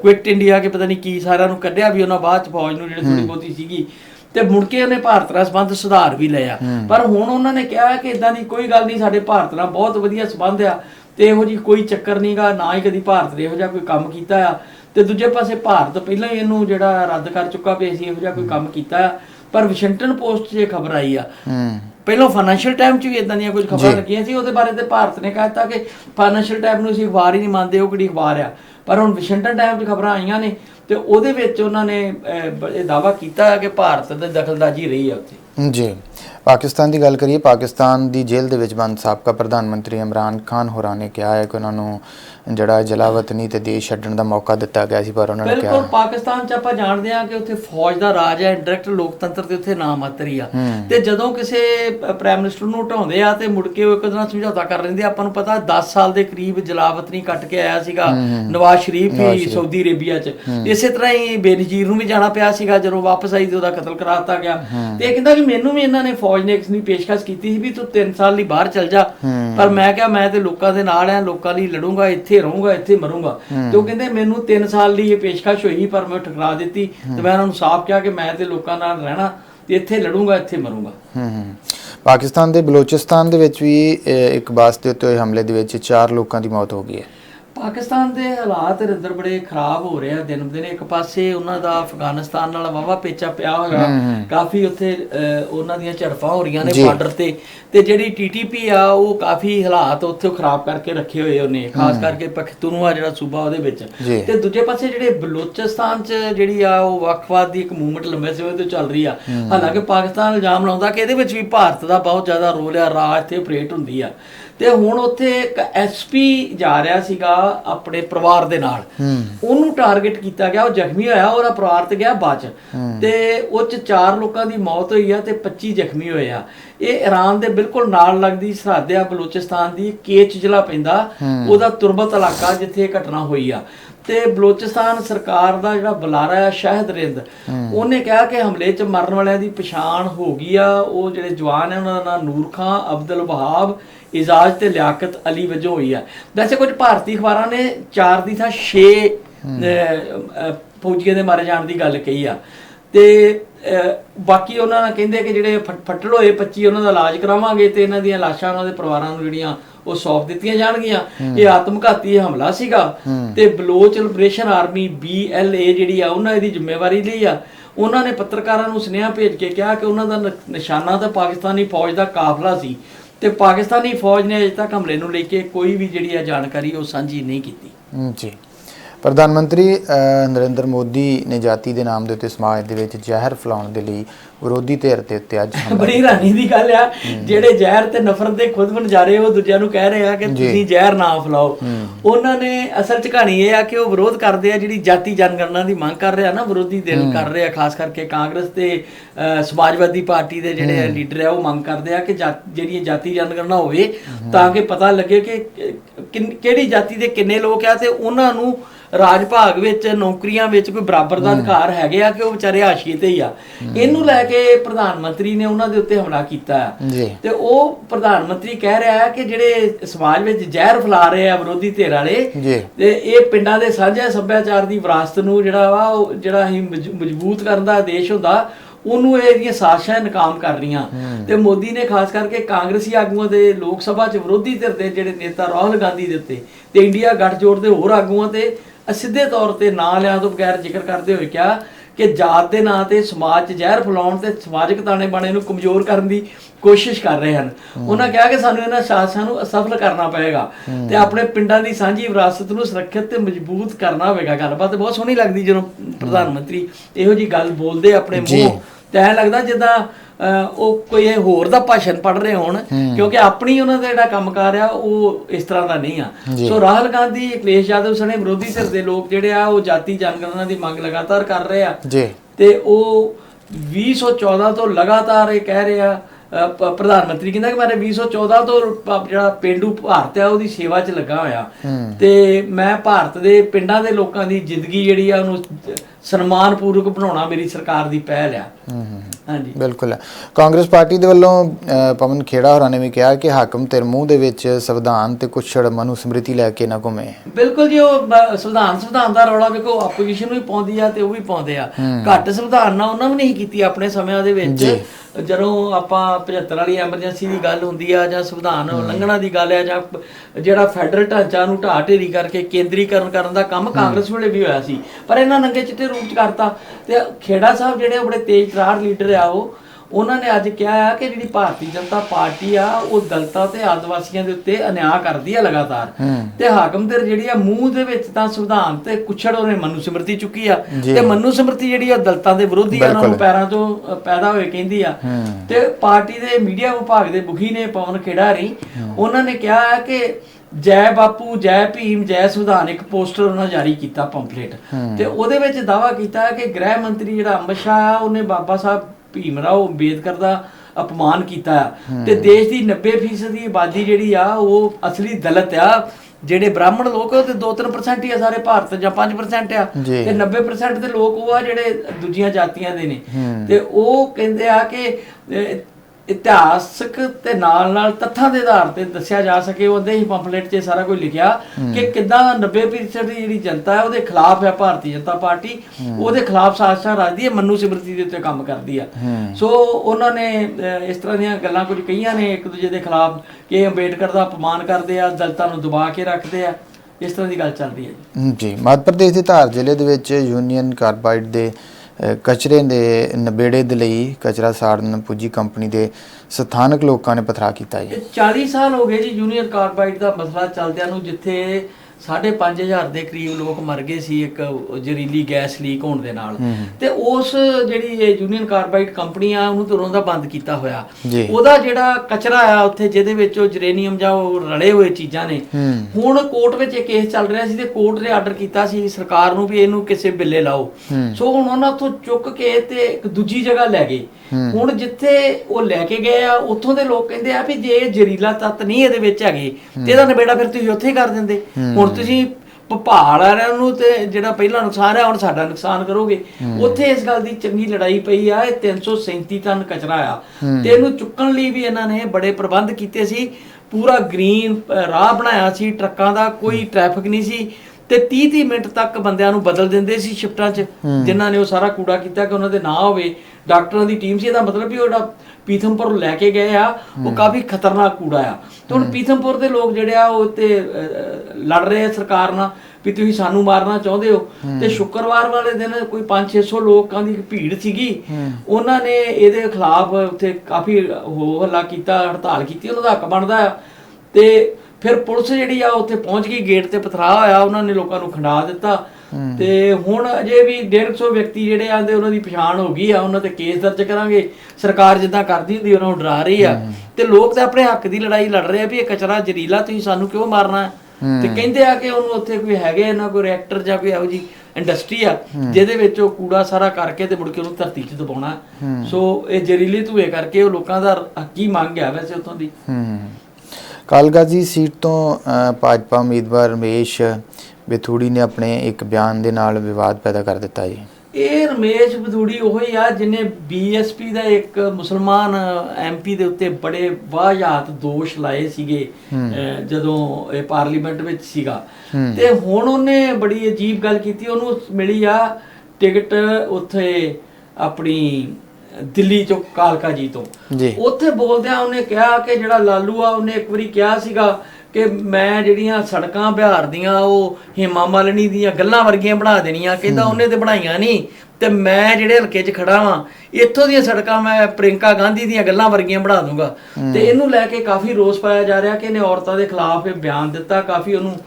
ਕੁਇਟ ਇੰਡੀਆ ਕੇ ਪਤਾ ਨਹੀਂ ਕੀ ਸਾਰਿਆਂ ਨੂੰ ਕੱਢਿਆ ਵੀ ਉਹਨਾਂ ਬਾਅਦ ਚ ਫੌਜ ਨੂੰ ਜਿਹੜੀ ਥੋੜੀ ਬਹੁਤੀ ਸੀਗੀ। ਤੇ ਮੁੜ ਕੇ ਉਹਨੇ ਭਾਰਤ ਨਾਲ ਸੰਬੰਧ ਸੁਧਾਰ ਵੀ ਲਿਆ। ਪਰ ਹੁਣ ਉਹਨਾਂ ਨੇ ਕਿਹਾ ਕਿ ਇਦਾਂ ਦੀ ਕੋਈ ਗੱਲ ਨਹੀਂ ਸਾਡੇ ਭਾਰਤ ਨਾਲ ਬਹੁਤ ਵਧੀਆ ਸੰਬੰਧ ਆ। ਤੇ ਇਹੋ ਜੀ ਕੋਈ ਚੱਕਰ ਨਹੀਂਗਾ ਨਾ ਹੀ ਕਦੀ ਭਾਰਤ ਨੇ ਇਹੋ ਜਿਹਾ ਕੋਈ ਕੰਮ ਕੀਤਾ ਆ। ਤੇ ਦੂਜੇ ਪਾਸੇ ਭਾਰਤ ਪਹਿਲਾਂ ਹੀ ਇਹਨੂੰ ਜਿਹੜਾ ਰੱਦ ਕਰ ਚੁੱਕਾ ਵੀ ਅਸੀਂ ਇਹੋ ਜਿਹਾ ਕੋਈ ਕੰਮ ਕੀਤਾ ਆ। ਪਰ ਵਾਸ਼ਿੰਗਟਨ ਪੋਸਟ 'ਚ ਇਹ ਖਬਰ ਆਈ ਆ। ਹੂੰ। ਪਹਿਲਾਂ ਫਾਈਨੈਂਸ਼ੀਅਲ ਟਾਈਮ 'ਚ ਵੀ ਇਦਾਂ ਦੀਆਂ ਕੁਝ ਖਬਰਾਂ ਲੱਗੀਆਂ ਸੀ ਉਹਦੇ ਬਾਰੇ ਤੇ ਭਾਰਤ ਨੇ ਕਹਿਤਾ ਕਿ ਫਾਈਨੈਂਸ਼ੀਅਲ ਟਾਈਮ ਨੂੰ ਅਸੀਂ ਅਖਬਾਰ ਹੀ ਨਹੀਂ ਮੰਨਦੇ ਉਹ ਕਿਹੜੀ ਅਖਬਾਰ ਆ। ਪਰ ਹੁਣ ਵਾਸ਼ਿੰਗਟਨ ਟਾਈਮ 'ਚ ਖਬਰਾਂ ਆਈਆਂ ਨੇ ਤੇ ਉਹਦੇ ਵਿੱਚ ਉਹਨਾਂ ਨੇ ਇਹ ਦਾਵਾ ਕੀਤਾ ਕਿ ਭਾਰਤ ਦੀ ਦਖਲਅੰਦਾਜ਼ੀ ਰਹੀ ਹੈ ਉੱਥੇ। ਜੀ। ਪਾਕਿਸਤਾਨ ਦੀ ਗੱਲ ਕਰੀਏ ਪਾਕਿਸਤਾਨ ਦੀ ਜੇਲ੍ਹ ਦੇ ਵਿੱਚ ਬੰਦ ਸਾਬਕਾ ਪ੍ਰਧਾਨ ਮੰਤਰੀ ਇਮਰਾਨ ਖਾਨ ਹੋਰਾਂ ਨੇ ਕਿਹਾ ਹੈ ਕਿ ਉਹਨਾਂ ਨੂੰ ਜਿਹੜਾ ਜਲਾਵਤਨੀ ਤੇ ਦੇਸ਼ ਛੱਡਣ ਦਾ ਮੌਕਾ ਦਿੱਤਾ ਗਿਆ ਸੀ ਪਰ ਉਹਨਾਂ ਨੇ ਬਿਲਕੁਲ ਕਿਹਾ ਪਾਕਿਸਤਾਨ ਚ ਆਪਾਂ ਜਾਣਦੇ ਹਾਂ ਕਿ ਉੱਥੇ ਫੌਜ ਦਾ ਰਾਜ ਹੈ ਡਾਇਰੈਕਟ ਲੋਕਤੰਤਰ ਤੇ ਉੱਥੇ ਨਾ ਮਾਤਰੀ ਆ। ਤੇ ਜਦੋਂ ਕਿਸੇ ਪ੍ਰਾਈਮ ਮਿਨਿਸਟਰ ਨੂੰ ਹਟਾਉਂਦੇ ਆ ਤੇ ਮੁੜ ਕੇ ਉਹ ਇੱਕ ਦਿਨ ਸਮਝੌਤਾ ਕਰ ਲੈਂਦੇ ਆ ਆਪਾਂ ਨੂੰ ਪਤਾ 10 ਸਾਲ ਦੇ ਕਰੀਬ ਜਲਾਵਤ ਨਹੀਂ ਕੱਟ ਕੇ ਆਇਆ ਸੀਗਾ ਨਵਾਜ਼ ਸ਼ਰੀਫ ਵੀ ਸਾਊਦੀ ਅਰੇਬੀਆ ਚ। ਇਸੇ ਤਰ੍ਹਾਂ ਹੀ ਬੇਨਜ਼ੀਰ ਨੂੰ ਵੀ ਜਾਣਾ ਪਿਆ ਸੀਗਾ ਜਦੋਂ ਵਾਪਸ ਆਈ ਤੇ ਉਹਦਾ ਕਤਲ ਕਰਾ ਦਿੱਤਾ ਗਿਆ। ਤੇ ਇਹ ਕਹਿੰਦਾ ਕਿ ਮੈਨੂੰ ਵੀ ਇਹਨਾਂ ਨੇ ਫੌਜ ਨੇ ਇੱਕ ਨਹੀਂ ਪੇਸ਼ਕਸ਼ ਕੀਤੀ ਸੀ ਵੀ ਤੂੰ 3 ਸਾਲ ਲਈ ਬਾਹਰ ਚਲ ਜਾ। ਪਰ ਮੈਂ ਕਿਹਾ ਮੈਂ ਤੇ ਲੋਕਾਂ ਦੇ ਨਾਲ ਆ ਲੋਕਾਂ ਲਈ ਲੜੂੰਗਾ ਇੱਥੇ ਰਹੂੰਗਾ ਇੱਥੇ ਮਰੂੰਗਾ। ਤੇ ਉਹ ਕਹਿੰਦੇ ਮੈਨੂੰ 3 ਸਾਲ ਲਈ ਇਹ ਪੇਸ਼ਕਸ਼ ਹੋਈ ਪਰ ਮੈਂ ਠੁਕਰਾ ਦਿੱਤੀ। ਤੇ ਮੈਂ ਉਹਨਾਂ ਨੂੰ ਸਾਫ਼ ਕਿਹਾ ਕਿ ਮੈਂ ਤੇ ਲੋਕਾਂ ਨਾਲ ਰਹਿਣਾ ਤੇ ਇੱਥੇ ਲੜੂੰਗਾ ਇੱਥੇ ਮਰੂੰਗਾ। ਪਾਕਿਸਤਾਨ ਦੇ ਬਲੋਚਿਸਤਾਨ ਦੇ ਵਿੱਚ ਵੀ ਇੱਕ ਬੱਸ ਦੇ ਉੱਤੇ ਹੋਏ ਹਮਲੇ ਦੇ ਵਿੱਚ ਚਾਰ ਲੋਕਾਂ ਦੀ ਮੌਤ ਹੋ ਗਈ ਹੈ। ਪਾਕਿਸਤਾਨ ਦੇ ਹਾਲਾਤ ਰਿੰਦਰ ਬੜੇ ਖਰਾਬ ਹੋ ਰਹੇ ਆ। ਦਿਨ ਦਿਨ ਇੱਕ ਪਾਸੇ ਉਹਨਾਂ ਦਾ ਅਫਗਾਨਿਸਤਾਨ ਨਾਲ ਵਾਵਾ ਪੇਚਾ ਪਿਆ ਹੋਇਆ। ਕਾਫੀ ਉੱਥੇ ਉਹਨਾਂ ਦੀਆਂ ਝੜਪਾਂ ਹੋ ਰਹੀਆਂ ਨੇ। ਬਾਰਡਰ ਤੇ। ਤੇ ਜਿਹੜੀ ਟੀਟੀਪੀ ਆ ਉਹ ਕਾਫੀ ਹਾਲਾਤ ਉੱਥੇ ਖਰਾਬ ਕਰਕੇ ਰੱਖੇ ਹੋਏ ਉਹਨੇ। ਖਾਸ ਕਰਕੇ ਪਖਤੂਨਵਾ ਜਿਹੜਾ ਸੂਬਾ ਉਹਦੇ ਵਿੱਚ। ਤੇ ਦੂਜੇ ਪਾਸੇ ਜਿਹੜੇ ਬਲੋਚਿਸਤਾਨ 'ਚ ਜਿਹੜੀ ਆ ਉਹ ਵੱਖਵਾਦ ਦੀ ਇੱਕ ਮੂਵਮੈਂਟ ਲੰਬੇ ਸਮੇਂ ਤੋਂ ਚੱਲ ਰਹੀ ਆ। ਹਾਲਾਂਕਿ ਪਾਕਿਸਤਾਨ ਇਲਜ਼ਾਮ ਲਾਉਂਦਾ ਕਿ ਇਹਦੇ ਵਿੱਚ ਵੀ ਭਾਰਤ ਦਾ ਬਹੁਤ ਜ਼ਿਆਦਾ ਰੋਲ ਆ ਰਾਜ ਤੇ ਆਪਰੇਟ ਹੁੰਦੀ ਆ। ਤੇ ਹੁਣ ਉੱਥੇ ਇੱਕ ਐਸਪੀ ਜਾ ਰਿਹਾ ਸੀਗਾ ਆਪਣੇ ਪਰਿਵਾਰ ਦੇ ਨਾਲ। ਉਹਨੂੰ ਟਾਰਗੇਟ ਕੀਤਾ ਗਿਆ ਉਹ ਜ਼ਖਮੀ ਹੋਇਆ ਉਹਦਾ ਪਰਿਵਾਰ ਤੇ ਗਿਆ ਬਾਅਦ ਚ। ਤੇ ਉਹ ਚ ਚਾਰ ਲੋਕਾਂ ਦੀ ਮੌਤ ਹੋਈ ਆ ਤੇ 25 ਜ਼ਖਮੀ ਹੋਏ ਆ। ਇਹ ਈਰਾਨ ਦੇ ਬਿਲਕੁਲ ਨਾਲ ਲੱਗਦੀ ਸਰਹੱਦ ਆ ਬਲੂਚਿਸਤਾਨ ਦੀ ਕੇਚ ਜ਼ਿਲ੍ਹਾ ਪੈਂਦਾ। ਉਹਦਾ ਤੁਰਬਤ ਇਲਾਕਾ ਜਿੱਥੇ ਇਹ ਘਟਨਾ ਹੋਈ ਆ। ਤੇ ਬਲੋਚਿਸਤਾਨ ਸਰਕਾਰ ਦਾ ਜਿਹੜਾ ਬੁਲਾਰਾ ਹੈ ਸ਼ਾਹਿਦ ਰਿੰਦ ਉਹਨੇ ਕਿਹਾ ਕਿ ਹਮਲੇ 'ਚ ਮਰਨ ਵਾਲਿਆਂ ਦੀ ਪਛਾਣ ਹੋ ਗਈ ਆ। ਉਹ ਜਿਹੜੇ ਜਵਾਨ ਹੈ ਉਹਨਾਂ ਦਾ ਨਾਮ ਨੂਰ ਖਾਂ ਅਬਦੁਲ ਵਹਾਬ ਇਜਾਜ਼ ਤੇ ਲਿਆਕਤ ਅਲੀ ਵਜੋਂ ਹੋਈ ਆ ਵੈਸੇ ਕੁਝ ਭਾਰਤੀ ਅਖਬਾਰਾਂ ਨੇ 4 ਦੀ ਥਾਂ 6 ਫੌਜੀਆਂ ਦੇ ਮਾਰੇ ਜਾਣ ਦੀ ਗੱਲ ਕਹੀ ਆ। ਤੇ ਬਾਕੀ ਉਹਨਾਂ ਨੇ ਕਹਿੰਦੇ ਕਿ ਜਿਹੜੇ ਫੱਟੜ ਹੋਏ 25 ਉਹਨਾਂ ਦਾ ਇਲਾਜ ਕਰਾਵਾਂਗੇ ਤੇ ਇਹਨਾਂ ਦੀਆਂ ਲਾਸ਼ਾਂ ਉਹਨਾਂ ਦੇ ਪਰਿਵਾਰਾਂ ਨੂੰ ਜਿਹੜੀਆਂ ਉਹ ਸੌਂਪ ਦਿੱਤੀਆਂ ਜਾਣਗੀਆਂ। ਇਹ ਆਤਮਘਾਤੀ ਹਮਲਾ ਸੀਗਾ। ਤੇ ਬਲੋਚ ਲਿਬਰੇਸ਼ਨ ਆਰਮੀ BLA ਜਿਹੜੀ ਆ ਉਹਨਾਂ ਇਹਦੀ ਜ਼ਿੰਮੇਵਾਰੀ ਲਈ ਆ। ਉਹਨਾਂ ਨੇ ਪੱਤਰਕਾਰਾਂ ਨੂੰ ਸੁਨੇਹਾ ਭੇਜ ਕੇ ਕਿਹਾ ਕਿ ਉਹਨਾਂ ਦਾ ਨਿਸ਼ਾਨਾ ਤਾਂ ਪਾਕਿਸਤਾਨੀ ਫੌਜ ਦਾ ਕਾਫਲਾ ਸੀ। ਤੇ ਪਾਕਿਸਤਾਨੀ ਫੌਜ ਨੇ ਅਜੇ ਤੱਕ ਹਮਲੇ ਨੂੰ ਲੈ ਕੇ ਕੋਈ ਵੀ ਜਿਹੜੀ ਆ ਜਾਣਕਾਰੀ ਉਹ ਸਾਂਝੀ ਨਹੀਂ ਕੀਤੀ। ਜੀ। ਪ੍ਰਧਾਨ ਮੰਤਰੀ ਨਰਿੰਦਰ ਮੋਦੀ ਨੇ ਜਾਤੀ ਦੇ ਨਾਮ ਦੇ ਉੱਤੇ ਸਮਾਜ ਦੇ ਵਿੱਚ ਜ਼ਹਿਰ ਫੈਲਾਉਣ ਦੇ ਲਈ ਵਿਰੋਧੀ ਧਿਰ ਦੇ ਉੱਤੇ ਅੱਜ ਹਮਲਾ ਬੜੀ ਹੈਰਾਨੀ ਦੀ ਗੱਲ ਆ ਜਿਹੜੇ ਜ਼ਹਿਰ ਤੇ ਨਫ਼ਰਤ ਦੇ ਖੁਦ ਬਨਜਾਰੇ ਉਹ ਦੂਜਿਆਂ ਨੂੰ ਕਹਿ ਰਹੇ ਆ ਕਿ ਤੁਸੀਂ ਜ਼ਹਿਰ ਨਾ ਫੈਲਾਓ। ਉਹਨਾਂ ਨੇ ਅਸਲ ਚ ਕਹਾਣੀ ਇਹ ਆ ਕਿ ਉਹ ਵਿਰੋਧ ਕਰਦੇ ਆ ਜਿਹੜੀ ਜਾਤੀ ਜਨਗਣਨਾ ਦੀ ਮੰਗ ਕਰ ਰਿਹਾ ਨਾ ਵਿਰੋਧੀ ਦਿਲ ਕਰ ਰਹੇ ਆ ਖਾਸ ਕਰਕੇ ਕਾਂਗਰਸ ਤੇ ਸਮਾਜਵਾਦੀ ਪਾਰਟੀ ਦੇ ਜਿਹੜੇ ਲੀਡਰ ਆ ਉਹ ਮੰਗ ਕਰਦੇ ਆ ਕਿ ਜਿਹੜੀ ਜਾਤੀ ਜਨਗਣਨਾ ਹੋਵੇ ਤਾਂ ਕਿ ਪਤਾ ਲੱਗੇ ਕਿ ਕਿਹੜੀ ਜਾਤੀ ਦੇ ਕਿੰਨੇ ਲੋਕ ਆ ਤੇ ਉਹਨਾਂ ਨੂੰ ਰਾਜ ਭਾਗ ਵਿੱਚ ਨੌਕਰੀਆਂ ਵਿੱਚ ਕੋਈ ਬਰਾਬਰ ਦਾ ਅਧਿਕਾਰ ਹੈਗੇ ਆ ਕਿ ਉਹ ਵਿਚਾਰੇ ਹਾਸ਼ੀਏ ਤੇ ਹੀ ਆ। ਇਹਨੂੰ ਲੈ ਕੇ ਪ੍ਰਧਾਨ ਮੰਤਰੀ ਨੇ ਉਹਨਾਂ ਦੇ ਉੱਤੇ ਹਮਲਾ ਕੀਤਾ ਜੀ। ਤੇ ਉਹ ਪ੍ਰਧਾਨ ਮੰਤਰੀ ਕਹਿ ਰਿਹਾ ਹੈ ਕਿ ਜਿਹੜੇ ਸਮਾਜ ਵਿੱਚ ਜ਼ਹਿਰ ਫੈਲਾ ਰਹੇ ਆ ਵਿਰੋਧੀ ਧਿਰ ਵਾਲੇ ਜੀ। ਤੇ ਇਹ ਪਿੰਡਾਂ ਦੇ ਸਾਂਝੇ ਸੱਭਿਆਚਾਰ ਦੀ ਵਿਰਾਸਤ ਨੂੰ ਜਿਹੜਾ ਵਾ ਉਹ ਜਿਹੜਾ ਅਸੀਂ ਮਜ- ਮਜ਼ਬੂਤ ਕਰਨ ਦਾ ਆਦੇਸ਼ ਹੁੰਦਾ ਉਹਨੂੰ ਇਹ ਜਿਹੜੀਆਂ ਸਾਜ਼ਿਸ਼ਾਂ ਨਾਕਾਮ ਕਰ ਰਹੀਆਂ। ਤੇ ਮੋਦੀ ਨੇ ਖਾਸ ਕਰਕੇ ਕਾਂਗਰਸੀ ਆਗੂਆਂ ਦੇ ਲੋਕ ਸਭਾ 'ਚ ਵਿਰੋਧੀ ਧਿਰ ਦੇ ਜਿਹੜੇ ਨੇਤਾ ਰਾਹੁਲ ਗਾਂਧੀ ਦੇ ਉੱਤੇ ਤੇ ਇੰਡੀਆ ਗੱਠਜੋੜ ਦੇ ਹੋਰ ਆਗੂਆਂ ਤੇ ਸਿੱਧੇ ਤੌਰ ਤੇ ਨਾਂ ਲਿਆ ਤੋਂ ਬਗੈਰ ਜ਼ਿਕਰ ਕਰਦੇ ਹੋਏ ਕਿਹਾ ਕਿ ਜਾਤ ਦੇ ਨਾਂ ਤੇ ਸਮਾਜ 'ਚ ਜ਼ਹਿਰ ਫੈਲਾਉਣ ਤੇ ਸਮਾਜਿਕ ਤਾਣੇ ਬਾਣੇ ਨੂੰ ਕਮਜ਼ੋਰ ਕਰਨ ਦੀ ਕੋਸ਼ਿਸ਼ ਕਰ ਰਹੇ ਹਨ। ਉਹਨਾਂ ਕਿਹਾ ਕਿ ਸਾਨੂੰ ਇਹਨਾਂ ਸ਼ਾਸਨਾਂ ਨੂੰ ਅਸਫਲ ਕਰਨਾ ਪਏਗਾ ਤੇ ਆਪਣੇ ਪਿੰਡਾਂ ਦੀ ਸਾਂਝੀ ਵਿਰਾਸਤ ਨੂੰ ਸੁਰੱਖਿਅਤ ਤੇ ਮਜ਼ਬੂਤ ਕਰਨਾ ਹੋਵੇਗਾ। ਗੱਲਬਾਤ ਬਹੁਤ ਸੋਹਣੀ ਲੱਗਦੀ ਜਦੋਂ ਪ੍ਰਧਾਨ ਮੰਤਰੀ ਇਹੋ ਜੀ ਗੱਲ ਬੋਲਦੇ ਆਪਣੇ ਮੂੰਹ। ਤੇ ਐਂ ਲੱਗਦਾ ਜਿੱਦਾਂ ਉਹ ਕੋਈ ਇਹ ਹੋਰ ਦਾ ਭਾਸ਼ਣ ਪੜ ਰਹੇ ਹੋਣ ਕਿਉਂਕਿ ਆਪਣੀ ਉਹਨਾਂ ਦਾ ਜਿਹੜਾ ਕੰਮਕਾਰ ਆ ਉਹ ਇਸ ਤਰ੍ਹਾਂ ਦਾ ਨਹੀਂ ਆ। ਸੋ ਰਾਹੁਲ ਗਾਂਧੀ ਅਖਿਲੇਸ਼ ਯਾਦਵ ਸਣੇ ਵਿਰੋਧੀ ਧਿਰ ਦੇ ਲੋਕ ਜਿਹੜੇ ਆ ਉਹ ਜਾਤੀ ਜਨਗਣਨਾ ਦੀ ਮੰਗ ਲਗਾਤਾਰ ਕਰ ਰਹੇ ਆ। ਜੀ। ਤੇ ਉਹ 2014 ਤੋਂ ਲਗਾਤਾਰ ਇਹ ਕਹਿ ਰਿਹਾ ਪ- ਪ੍ਰਧਾਨ ਮੰਤਰੀ ਕਹਿੰਦਾ ਕਿ ਮੈਂ 2014 ਤੋਂ ਜਿਹੜਾ ਪਿੰਡੂ ਭਾਰਤ ਆ ਉਹਦੀ ਸੇਵਾ 'ਚ ਲੱਗਾ ਹੋਇਆ। ਤੇ ਮੈਂ ਭਾਰਤ ਦੇ ਪਿੰਡਾਂ ਦੇ ਲੋਕਾਂ ਦੀ ਜ਼ਿੰਦਗੀ ਜਿਹੜੀ ਆ ਉਹਨੂੰ ਸਨਮਾਨਪੂਰਵਕ ਬਣਾਉਣਾ ਮੇਰੀ ਸਰਕਾਰ ਦੀ ਪਹਿਲ ਆ। ਹਾਂਜੀ। ਬਿਲਕੁਲ ਕਾਂਗਰਸ ਪਾਰਟੀ ਦੇ ਵੱਲੋਂ ਪਵਨ ਖੇੜਾ ਹੋਰਾਂ ਨੇ ਵੀ ਕਿਹਾ ਕਿ ਹਾਕਮ ਤਿਰਮੂਹ ਦੇ ਵਿੱਚ ਸੰਵਿਧਾਨ ਤੇ ਕੁਛੜ ਮਨੂ ਸਮ੍ਰਿਤੀ ਲੈ ਕੇ ਨਾ ਘੁੰਮੇ। ਬਿਲਕੁਲ ਜੀ ਉਹ ਸੰਵਿਧਾਨ ਸੰਵਿਧਾਨ ਦਾ ਰੌਲਾ ਵੇਖੋ ਆਪੋਜੀਸ਼ਨ ਵੀ ਪਾਉਂਦੀ ਆ ਤੇ ਉਹ ਵੀ ਪਾਉਂਦੇ ਆ। ਘੱਟ ਸੰਵਿਧਾਨ ਨਾਲ ਉਹਨਾਂ ਵੀ ਨਹੀਂ ਕੀਤੀ ਆਪਣੇ ਸਮਿਆਂ ਦੇ ਵਿੱਚ। ਜਦੋਂ ਆਪਾਂ 75 ਵਾਲੀ ਐਮਰਜੈਂਸੀ ਦੀ ਗੱਲ ਹੁੰਦੀ ਆ ਜਾਂ ਸੰਵਿਧਾਨ ਉਲੰਘਣਾ ਦੀ ਗੱਲ ਆ ਜਾਂ ਜਿਹੜਾ ਫੈਡਰਲ ਢਾਂਚਾ ਨੂੰ ਢਾਹ ਢੇਰੀ ਕਰਕੇ ਕੇਂਦਰੀਕਰਨ ਕਰਨ ਦਾ ਕੰਮ ਕਾਂਗਰਸ ਵੇਲੇ ਵੀ ਹੋਇਆ ਸੀ। ਪਰ ਇਹਨਾਂ ਨੰਗੇ ਚਿੱਟੇ ਰੂਪ ਚ ਕਰਤਾ। ਤੇ ਖੇੜਾ ਸਾਹਿਬ ਜਿਹੜੇ ਆ ਬੜੇ ਤੇਜ਼ ਤਰਾਰ ਲੀਡਰ ਆ ਉਹ ਉਹਨਾਂ ਨੇ ਅੱਜ ਕਿਹਾ ਆ ਕਿ ਜਿਹੜੀ ਭਾਰਤੀ ਜਨਤਾ ਪਾਰਟੀ ਆ ਉਹ ਦਲਤਾਂ ਤੇ ਆਦਿਵਾਸੀਆਂ ਦੇ ਉੱਤੇ ਅਨਿਆਂ ਕਰਦੀ ਆ ਲਗਾਤਾਰ। ਤੇ ਹਾਕਮ ਤੇ ਜਿਹੜੀ ਆ ਮੂੰਹ ਦੇ ਵਿੱਚ ਤਾਂ ਸੰਵਿਧਾਨ ਤੇ ਕੁਛੜ ਉਹਨੇ ਮਨੂ ਸਿਮਰਤੀ ਚੁੱਕੀ ਆ। ਤੇ ਮਨੂ ਸਿਮਰਤੀ ਜਿਹੜੀ ਆ ਦਲਤਾਂ ਦੇ ਵਿਰੋਧੀ ਆ ਉਹਨਾਂ ਨੂੰ ਪੈਰਾਂ ਤੋਂ ਪੈਦਾ ਹੋਏ ਕਹਿੰਦੀ ਆ। ਤੇ ਪਾਰਟੀ ਦੇ ਮੀਡੀਆ ਵਿਭਾਗ ਦੇ ਮੁਖੀ ਨੇ ਪਵਨ ਖੇੜਾਰੀ ਉਹਨਾਂ ਨੇ ਕਿਹਾ ਹੈ ਕਿ ਜੈ ਬਾਪੂ ਜੈ ਭੀਮ ਜੈ ਸੰਵਿਧਾਨ ਇੱਕ ਪੋਸਟਰ ਉਹਨਾਂ ਜਾਰੀ ਕੀਤਾ ਪੰਫਲੇਟ ਤੇ ਉਹਦੇ ਵਿੱਚ ਦਾਵਾ ਕੀਤਾ ਕਿ ਗ੍ਰਹਿ ਮੰਤਰੀ ਜਿਹੜਾ ਅਮਿਤ ਸ਼ਾਹ ਆ ਉਹਨੇ ਬਾਬਾ ਸਾਹਿਬ ਭੀਮ ਰਾਓ ਅੰਬੇਦਕਰ ਦਾ ਅਪਮਾਨ ਕੀਤਾ ਤੇ ਦੇਸ਼ ਦੀ 90% ਦੀ ਆਬਾਦੀ ਜਿਹੜੀ ਆ ਉਹ ਅਸਲੀ ਦਲਿਤ ਆ ਜਿਹੜੇ ਬ੍ਰਾਹਮਣ ਲੋਕ ਉਹ ਤੇ 2-3% ਹੀ ਆ ਸਾਰੇ ਭਾਰਤ ਜਾਂ 5% ਆ। ਤੇ 90% ਦੇ ਲੋਕ ਉਹ ਆ ਜਿਹੜੇ ਦੂਜੀਆਂ ਜਾਤੀਆਂ ਦੇ ਨੇ। ਤੇ ਉਹ ਕਹਿੰਦੇ ਆ ਕਿ ਇਤਿਹਾਸਕ ਤੇ ਨਾਲ ਨਾਲ ਤੱਥਾਂ ਦੇ ਆਧਾਰ ਤੇ ਦੱਸਿਆ ਜਾ ਸਕੇ ਉਹਦੇ ਹੀ ਪੰਫਲੇਟ 'ਚ ਸਾਰਾ ਕੁਝ ਲਿਖਿਆ ਕਿ ਕਿਦਾਂ 90% ਦੀ ਜਿਹੜੀ ਜਨਤਾ ਹੈ ਉਹਦੇ ਖਿਲਾਫ ਹੈ ਭਾਰਤੀ ਜਨਤਾ ਪਾਰਟੀ। ਉਹਦੇ ਖਿਲਾਫ ਸਾਜ਼ਿਸ਼ਾਂ ਰਚਦੀ ਹੈ ਮੰਨੂ ਸਿਮਰਤੀ ਦੇ ਉੱਤੇ ਕੰਮ ਕਰਦੀ ਆ ਸੋ ਉਹਨਾਂ ਨੇ ਇਸ ਤਰ੍ਹਾਂ ਦੀਆਂ ਗੱਲਾਂ ਕੁਝ ਕਹੀਆਂ ਨੇ ਇੱਕ ਦੂਜੇ ਦੇ ਖਿਲਾਫ ਕਿ ਅੰਬੇਡਕਰ ਦਾ ਅਪਮਾਨ ਕਰਦੇ ਆ ਦਲਿਤਾਂ ਨੂੰ ਦਬਾ ਕੇ ਰੱਖਦੇ ਆ ਇਸ ਤਰ੍ਹਾਂ ਦੀ ਗੱਲ ਚੱਲਦੀ ਹੈ ਜੀ। ਮੱਧ ਪ੍ਰਦੇਸ਼ ਦੇ ਧਾਰ ਜ਼ਿਲ੍ਹੇ ਦੇ ਵਿੱਚ ਯੂਨੀਅਨ ਕਾਰਬਾਈਡ ਦੇ ਕਚਰੇ ਦੇ ਨਬੇੜੇ ਦੇ ਲਈ ਕਚਰਾ ਸਾੜਨ ਪੁੱਜੀ ਕੰਪਨੀ ਦੇ ਸਥਾਨਕ ਲੋਕਾਂ ਨੇ ਪਥਰਾ ਕੀਤਾ ਜੀ 40 ਸਾਲ ਹੋ ਗਏ ਜੀ ਜੂਨੀਅਰ ਕਾਰਬਾਈਡ ਦਾ ਮਸਲਾ ਚੱਲਦਿਆਂ ਨੂੰ, ਜਿੱਥੇ 5.5000 ਦੇ ਕਰੀਬ ਲੋਕ ਮਰ ਗਏ ਸੀ ਇੱਕ ਜ਼ਹਿਰੀਲੀ ਗੈਸ ਲੀਕ ਹੋਣ ਦੇ ਨਾਲ। ਤੇ ਉਸ ਜਿਹੜੀ ਇਹ ਜੂਨੀਅਰ ਕਾਰਬਾਈਡ ਕੰਪਨੀ ਆ ਉਹਨੂੰ ਤੁਰੋਂ ਦਾ ਬੰਦ ਕੀਤਾ ਹੋਇਆ। ਉਹਦਾ ਜਿਹੜਾ ਕਚਰਾ ਆ ਉੱਥੇ ਜਿਹਦੇ ਵਿੱਚ ਉਹ ਜਰੇਨੀਅਮ ਜਾਂ ਉਹ ਰਲੇ ਹੋਏ ਚੀਜ਼ਾਂ ਨੇ। ਹੁਣ ਕੋਰਟ ਵਿੱਚ ਇਹ ਕੇਸ ਚੱਲ ਰਿਹਾ ਸੀ ਤੇ ਕੋਰਟ ਨੇ ਆਰਡਰ ਕੀਤਾ ਸੀ ਸਰਕਾਰ ਨੂੰ ਵੀ ਇਹਨੂੰ ਕਿਸੇ ਬਿੱਲੇ ਲਾਓ। ਸੋ ਹੁਣ ਉਹਨਾਂ ਤੋਂ ਚੁੱਕ ਕੇ ਤੇ ਇੱਕ ਦੂਜੀ ਜਗ੍ਹਾ ਲੈ ਗਏ। ਹੁਣ ਜਿੱਥੇ ਉਹ ਲੈ ਕੇ ਗਏ ਆ ਉੱਥੋਂ ਦੇ ਲੋਕ ਕਹਿੰਦੇ ਆ ਵੀ ਜੇ ਇਹ ਜ਼ਹਿਰੀਲਾ ਤੱਤ ਨਹੀਂ ਇਹਦੇ ਵਿੱਚ ਹੈਗੇ ਤੇ ਇਹਦਾ ਨਿਬੇੜਾ ਫਿਰ ਤੁਸੀਂ ਉੱਥੇ ਹੀ ਕਰ ਦਿੰਦੇ। ਹੁਣ ਤੁਸੀਂ ਪ- ਪਹਾੜ ਵਾਲਿਆਂ ਨੂੰ ਤੇ ਜਿਹੜਾ ਪਹਿਲਾਂ ਨੁਕਸਾਨ ਹੈ ਹੁਣ ਸਾਡਾ ਨੁਕਸਾਨ ਕਰੋਗੇ। ਉੱਥੇ ਇਸ ਗੱਲ ਦੀ ਚੰਗੀ ਲੜਾਈ ਪਈ ਆ ਇਹ 337 ਟਨ ਕਚਰਾ ਆ। ਤੇ ਇਹਨੂੰ ਚੁੱਕਣ ਲਈ ਵੀ ਇਹਨਾਂ ਨੇ ਬੜੇ ਪ੍ਰਬੰਧ ਕੀਤੇ ਸੀ। ਪੂਰਾ ਗ੍ਰੀਨ ਰਾਹ ਬਣਾਇਆ ਸੀ ਟਰੱਕਾਂ ਦਾ ਕੋਈ ਟ੍ਰੈਫਿਕ ਨਹੀਂ ਸੀ। ਤੇ 30 30 ਮਿੰਟ ਤੱਕ ਬੰਦਿਆਂ ਨੂੰ ਬਦਲ ਦਿੰਦੇ ਸੀ ਸ਼ਿਫਟਾਂ 'ਚ ਜਿਨ੍ਹਾਂ ਨੇ ਉਹ ਸਾਰਾ ਕੂੜਾ ਕੀਤਾ ਕਿ ਉਹਨਾਂ ਦੇ ਨਾ ਹੋਵੇ। ਡਾਕਟਰਾਂ ਦੀ ਟੀਮ ਸੀ ਇਹਦਾ ਮਤਲਬ ਵੀ ਉਹ ਜਿਹੜਾ ਪੀਥਮਪੁਰ ਲੈ ਕੇ ਗਏ ਆ ਉਹ ਕਾਫੀ ਖਤਰਨਾਕ ਕੂੜਾ ਆ। ਤੇ ਹੁਣ ਪੀਥਮਪੁਰ ਦੇ ਲੋਕ ਜਿਹੜੇ ਆ ਉਹ ਤੇ ਲੜ ਰਹੇ ਆ ਸਰਕਾਰ ਨਾਲ ਵੀ ਤੁਸੀਂ ਸਾਨੂੰ ਮਾਰਨਾ ਚਾਹੁੰਦੇ ਹੋ। ਤੇ ਸ਼ੁੱਕਰਵਾਰ ਵਾਲੇ ਦਿਨ ਕੋਈ 5-600 ਲੋਕਾਂ ਦੀ ਭੀੜ ਸੀਗੀ। ਉਹਨਾਂ ਨੇ ਇਹਦੇ ਖਿਲਾਫ ਉੱਥੇ ਕਾਫੀ ਹੋ ਹੱਲਾ ਕੀਤਾ ਹੜਤਾਲ ਕੀਤੀ ਉਹਨਾਂ ਦਾ ਹੱਕ ਬਣਦਾ ਆ। ਤੇ ਫਿਰ ਪੁਲਿਸ ਜਿਹੜੀ ਆ ਉੱਥੇ ਪਹੁੰਚ ਗਈ ਗੇਟ ਤੇ ਪਥਰਾ ਹੋਇਆ ਉਹਨਾਂ ਨੇ ਲੋਕਾਂ ਨੂੰ ਖੰਡਾ ਦਿੱਤਾ। ਤੇ ਹੁਣ ਅਜੇ ਵੀ 150 ਵਿਅਕਤੀ ਜਿਹੜੇ ਆਂਦੇ ਉਹਨਾਂ ਦੀ ਪਛਾਣ ਹੋ ਗਈ ਆ ਉਹਨਾਂ ਤੇ ਕੇਸ ਦਰਜ ਕਰਾਂਗੇ। ਸਰਕਾਰ ਜਿੱਦਾਂ ਕਰਦੀ ਹੁੰਦੀ ਉਹਨਾਂ ਨੂੰ ਡਰਾ ਰਹੀ ਆ। ਤੇ ਲੋਕ ਤਾਂ ਆਪਣੇ ਹੱਕ ਦੀ ਲੜਾਈ ਲੜ ਰਹੇ ਆ ਵੀ ਇਹ ਕਚਰਾ ਜ਼ਰੀਲਾ ਤੁਸੀਂ ਸਾਨੂੰ ਕਿਉਂ ਮਾਰਨਾ? ਤੇ ਕਹਿੰਦੇ ਆ ਕਿ ਉਹਨੂੰ ਉੱਥੇ ਕੋਈ ਹੈਗੇ ਇਹਨਾਂ ਕੋਈ ਰਿਐਕਟਰ ਜਾਂ ਕੋਈ ਇਹੋ ਜੀ ਇੰਡਸਟਰੀ ਆ ਜਿਹਦੇ ਵਿੱਚ ਉਹ ਕੂੜਾ ਸਾਰਾ ਕਰਕੇ ਤੇ ਮੁੜ ਕੇ ਉਹਨੂੰ ਧਰਤੀ 'ਚ ਦਬਾਉਣਾ। ਸੋ ਇਹ ਜ਼ਹਿਰੀਲੇ ਧੂਏ ਕਰਕੇ ਉਹ ਲੋਕਾਂ ਦਾ ਹੱਕੀ ਮੰਗ ਆ ਵੈਸੇ ਉੱਥੋਂ ਦੀ। ਕਾਲਗਾਜੀ ਸੀਟ ਤੋਂ ਭਾਜਪਾ ਉਮੀਦਵਾਰ ਰਮੇਸ਼ ਬੇਥੂੜੀ ਨੇ ਆਪਣੇ ਇੱਕ ਬਿਆਨ ਦੇ ਨਾਲ ਵਿਵਾਦ ਪੈਦਾ ਕਰ ਦਿੱਤਾ ਜੀ। ਇਹ ਰਮੇਸ਼ ਬਧੂੜੀ ਉਹੀ ਆ ਜਿਹਨੇ ਬੀਐਸਪੀ ਦਾ ਇੱਕ ਮੁਸਲਮਾਨ ਐਮਪੀ ਦੇ ਉੱਤੇ ਬੜੇ ਵਾਹਿਯਾਤ ਦੋਸ਼ ਲਾਏ ਸੀਗੇ ਜਦੋਂ ਇਹ ਪਾਰਲੀਮੈਂਟ ਵਿੱਚ ਸੀਗਾ। ਤੇ ਹੁਣ ਉਹਨੇ ਬੜੀ ਅਜੀਬ ਗੱਲ ਕੀਤੀ ਉਹਨੂੰ ਮਿਲੀ ਆ ਟਿਕਟ ਉੱਥੇ ਆਪਣੀ ਦਿੱਲੀ ਚੋਂ ਕਾਲਕਾ ਜੀ ਤੋਂ। ਉੱਥੇ ਬੋਲਦਿਆਂ ਉਹਨੇ ਕਿਹਾ ਕਿ ਜਿਹੜਾ ਲਾਲੂ ਆ ਉਹਨੇ ਇੱਕ ਵਾਰੀ ਕਿਹਾ ਸੀਗਾ ਕਿ ਮੈਂ ਜਿਹੜੀਆਂ ਸੜਕਾਂ ਬਿਹਾਰ ਦੀਆਂ ਉਹ ਹਿਮਾ ਮਾਲਣੀ ਦੀਆਂ ਗੱਲਾਂ ਵਰਗੀਆਂ ਬਣਾ ਦੇਣੀਆਂ ਕਹਿੰਦਾ ਉਹਨੇ ਤੇ ਬਣਾਈਆਂ ਨਹੀਂ। ਤੇ ਮੈਂ ਜਿਹੜੇ ਹਲਕੇ 'ਚ ਖੜਾ ਵਾਂ ਇੱਥੋਂ ਦੀਆਂ ਸੜਕਾਂ ਮੈਂ ਪ੍ਰਿੰਕਾ ਗਾਂਧੀ ਦੀਆਂ ਗੱਲਾਂ ਵਰਗੀਆਂ ਬਣਾ ਦੂੰਗਾ। ਤੇ ਇਹਨੂੰ ਲੈ ਕੇ ਕਾਫੀ ਰੋਸ ਪਾਇਆ ਜਾ ਰਿਹਾ ਕਿ ਇਹਨੇ ਔਰਤਾਂ ਦੇ ਖਿਲਾਫ ਇਹ ਬਿਆਨ ਦਿੱਤਾ ਕਾਫੀ ਉਹਨੂੰ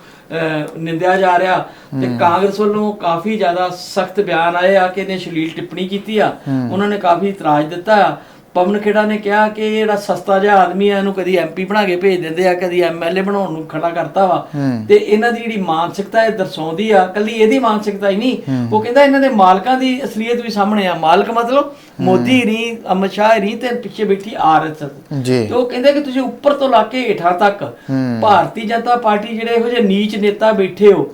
ਨਿੰਦਿਆ ਜਾ ਰਿਹਾ। ਤੇ ਕਾਂਗਰਸ ਵੱਲੋਂ ਕਾਫੀ ਜ਼ਿਆਦਾ ਸਖਤ ਬਿਆਨ ਆਏ ਆ ਕਿ ਇਹਨੇ ਸ਼ਲੀਲ ਟਿੱਪਣੀ ਕੀਤੀ ਆ। ਉਹਨਾਂ ਨੇ ਕਾਫੀ ਇਤਰਾਜ਼ ਦਿੱਤਾ। ਆ ਪਵਨ ਖੇੜਾ ਨੇ ਕਿਹਾ ਕਿ ਜਿਹੜਾ ਸਸਤਾ ਜਿਹਾ ਆਦਮੀ ਆ ਇਹਨੂੰ ਕਦੀ ਐਮਪੀ ਬਣਾ ਕੇ ਭੇਜ ਦਿੰਦੇ ਆ ਕਦੀ ਐਮਐਲਏ ਬਣਾਉਣ ਨੂੰ ਖੜਾ ਕਰਤਾ ਵਾ। ਤੇ ਇਹਨਾਂ ਦੀ ਜਿਹੜੀ ਮਾਨਸਿਕਤਾ ਇਹ ਦਰਸਾਉਂਦੀ ਆ ਕੱਲੀ ਇਹਦੀ ਮਾਨਸਿਕਤਾ ਹੀ ਨਹੀਂ। ਉਹ ਕਹਿੰਦਾ ਇਹਨਾਂ ਦੇ ਮਾਲਕਾਂ ਦੀ ਅਸਲੀਅਤ ਵੀ ਸਾਹਮਣੇ ਆ। ਮਾਲਕ ਮਤਲਬ ਮੋਦੀ ਨਹੀਂ ਅਮਿਤ ਸ਼ਾਹ ਨਹੀਂ ਤੇ ਪਿੱਛੇ ਬੈਠੀ ਆਰਐਸਐਸ ਜੀ। ਤੇ ਉਹ ਕਹਿੰਦੇ ਕਿ ਤੁਸੀਂ ਉੱਪਰ ਤੋਂ ਲਾ ਕੇ ਹੇਠਾਂ ਤੱਕ ਭਾਰਤੀ ਜਨਤਾ ਪਾਰਟੀ ਜਿਹੜੇ ਇਹੋ ਜਿਹੇ ਨੀਚ ਨੇਤਾ ਬੈਠੇ ਹੋ।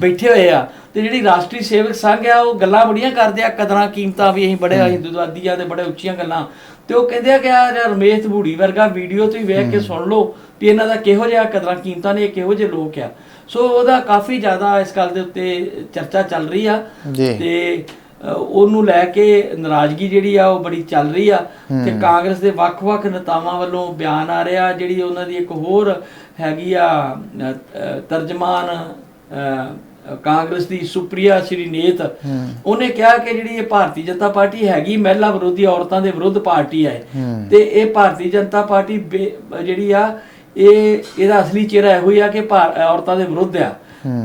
ਬੈਠੇ ਹੋਏ ਆ ਤੇ ਜਿਹੜੀ ਰਾਸ਼ਟਰੀ ਸੇਵਕ ਸੰਘ ਆ ਉਹ ਗੱਲਾਂ ਬੜੀਆਂ ਕਰਦੇ ਆ ਕਦਰਾਂ ਕੀਮਤਾਂ ਵੀ ਅਸੀਂ ਬੜੇ ਹਿੰਦੂਵਾਦੀ ਆ ਤੇ ਬੜੇ ਉੱਚੀਆਂ ਗੱਲਾਂ। ਤੇ ਉਹ ਕਹਿੰਦੇ ਆ ਕਿ ਆ ਜਿਹੜਾ ਰਮੇਸ਼ ਧੂੜੀ ਵਰਗਾ ਵੀਡੀਓ ਤੁਸੀਂ ਵੇਖ ਕੇ ਸੁਣ ਲਓ ਵੀ ਇਹਨਾਂ ਦਾ ਕਿਹੋ ਜਿਹਾ ਕਦਰਾਂ ਕੀਮਤਾਂ ਨੇ ਇਹ ਕਿਹੋ ਜਿਹੇ ਲੋਕ ਆ। ਸੋ ਉਹਦਾ ਕਾਫੀ ਜ਼ਿਆਦਾ ਇਸ ਗੱਲ ਦੇ ਉੱਤੇ ਚਰਚਾ ਚੱਲ ਰਹੀ ਆ ਤੇ ਉਹਨੂੰ ਲੈ ਕੇ ਨਾਰਾਜ਼ਗੀ ਜਿਹੜੀ ਆ ਉਹ ਬੜੀ ਚੱਲ ਰਹੀ ਆ। ਤੇ ਕਾਂਗਰਸ ਦੇ ਵੱਖ-ਵੱਖ ਨੇਤਾਵਾਂ ਵੱਲੋਂ ਬਿਆਨ ਆ ਰਿਹਾ ਜਿਹੜੀ ਉਹਨਾਂ ਦੀ ਇੱਕ ਹੋਰ ਹੈਗੀ ਆ ਤਰਜਮਾਨ ਕਾਂਗਰਸ ਦੀ ਸੁਪ੍ਰਿਆ ਸ਼੍ਰੀਨੇਤ ਉਹਨੇ ਕਿਹਾ ਕਿ ਜਿਹੜੀ ਇਹ ਭਾਰਤੀ ਜਨਤਾ ਪਾਰਟੀ ਹੈਗੀ ਮਹਿਲਾ ਵਿਰੋਧੀ ਔਰਤਾਂ ਦੇ ਵਿਰੁੱਧ ਪਾਰਟੀ ਹੈ। ਤੇ ਇਹ ਭਾਰਤੀ ਜਨਤਾ ਪਾਰਟੀ ਜਿਹੜੀ ਆ ਇਹ ਇਹਦਾ ਅਸਲੀ ਚਿਹਰਾ ਇਹੋ ਹੀ ਆ ਕਿ ਔਰਤਾਂ ਦੇ ਵਿਰੁੱਧ ਆ।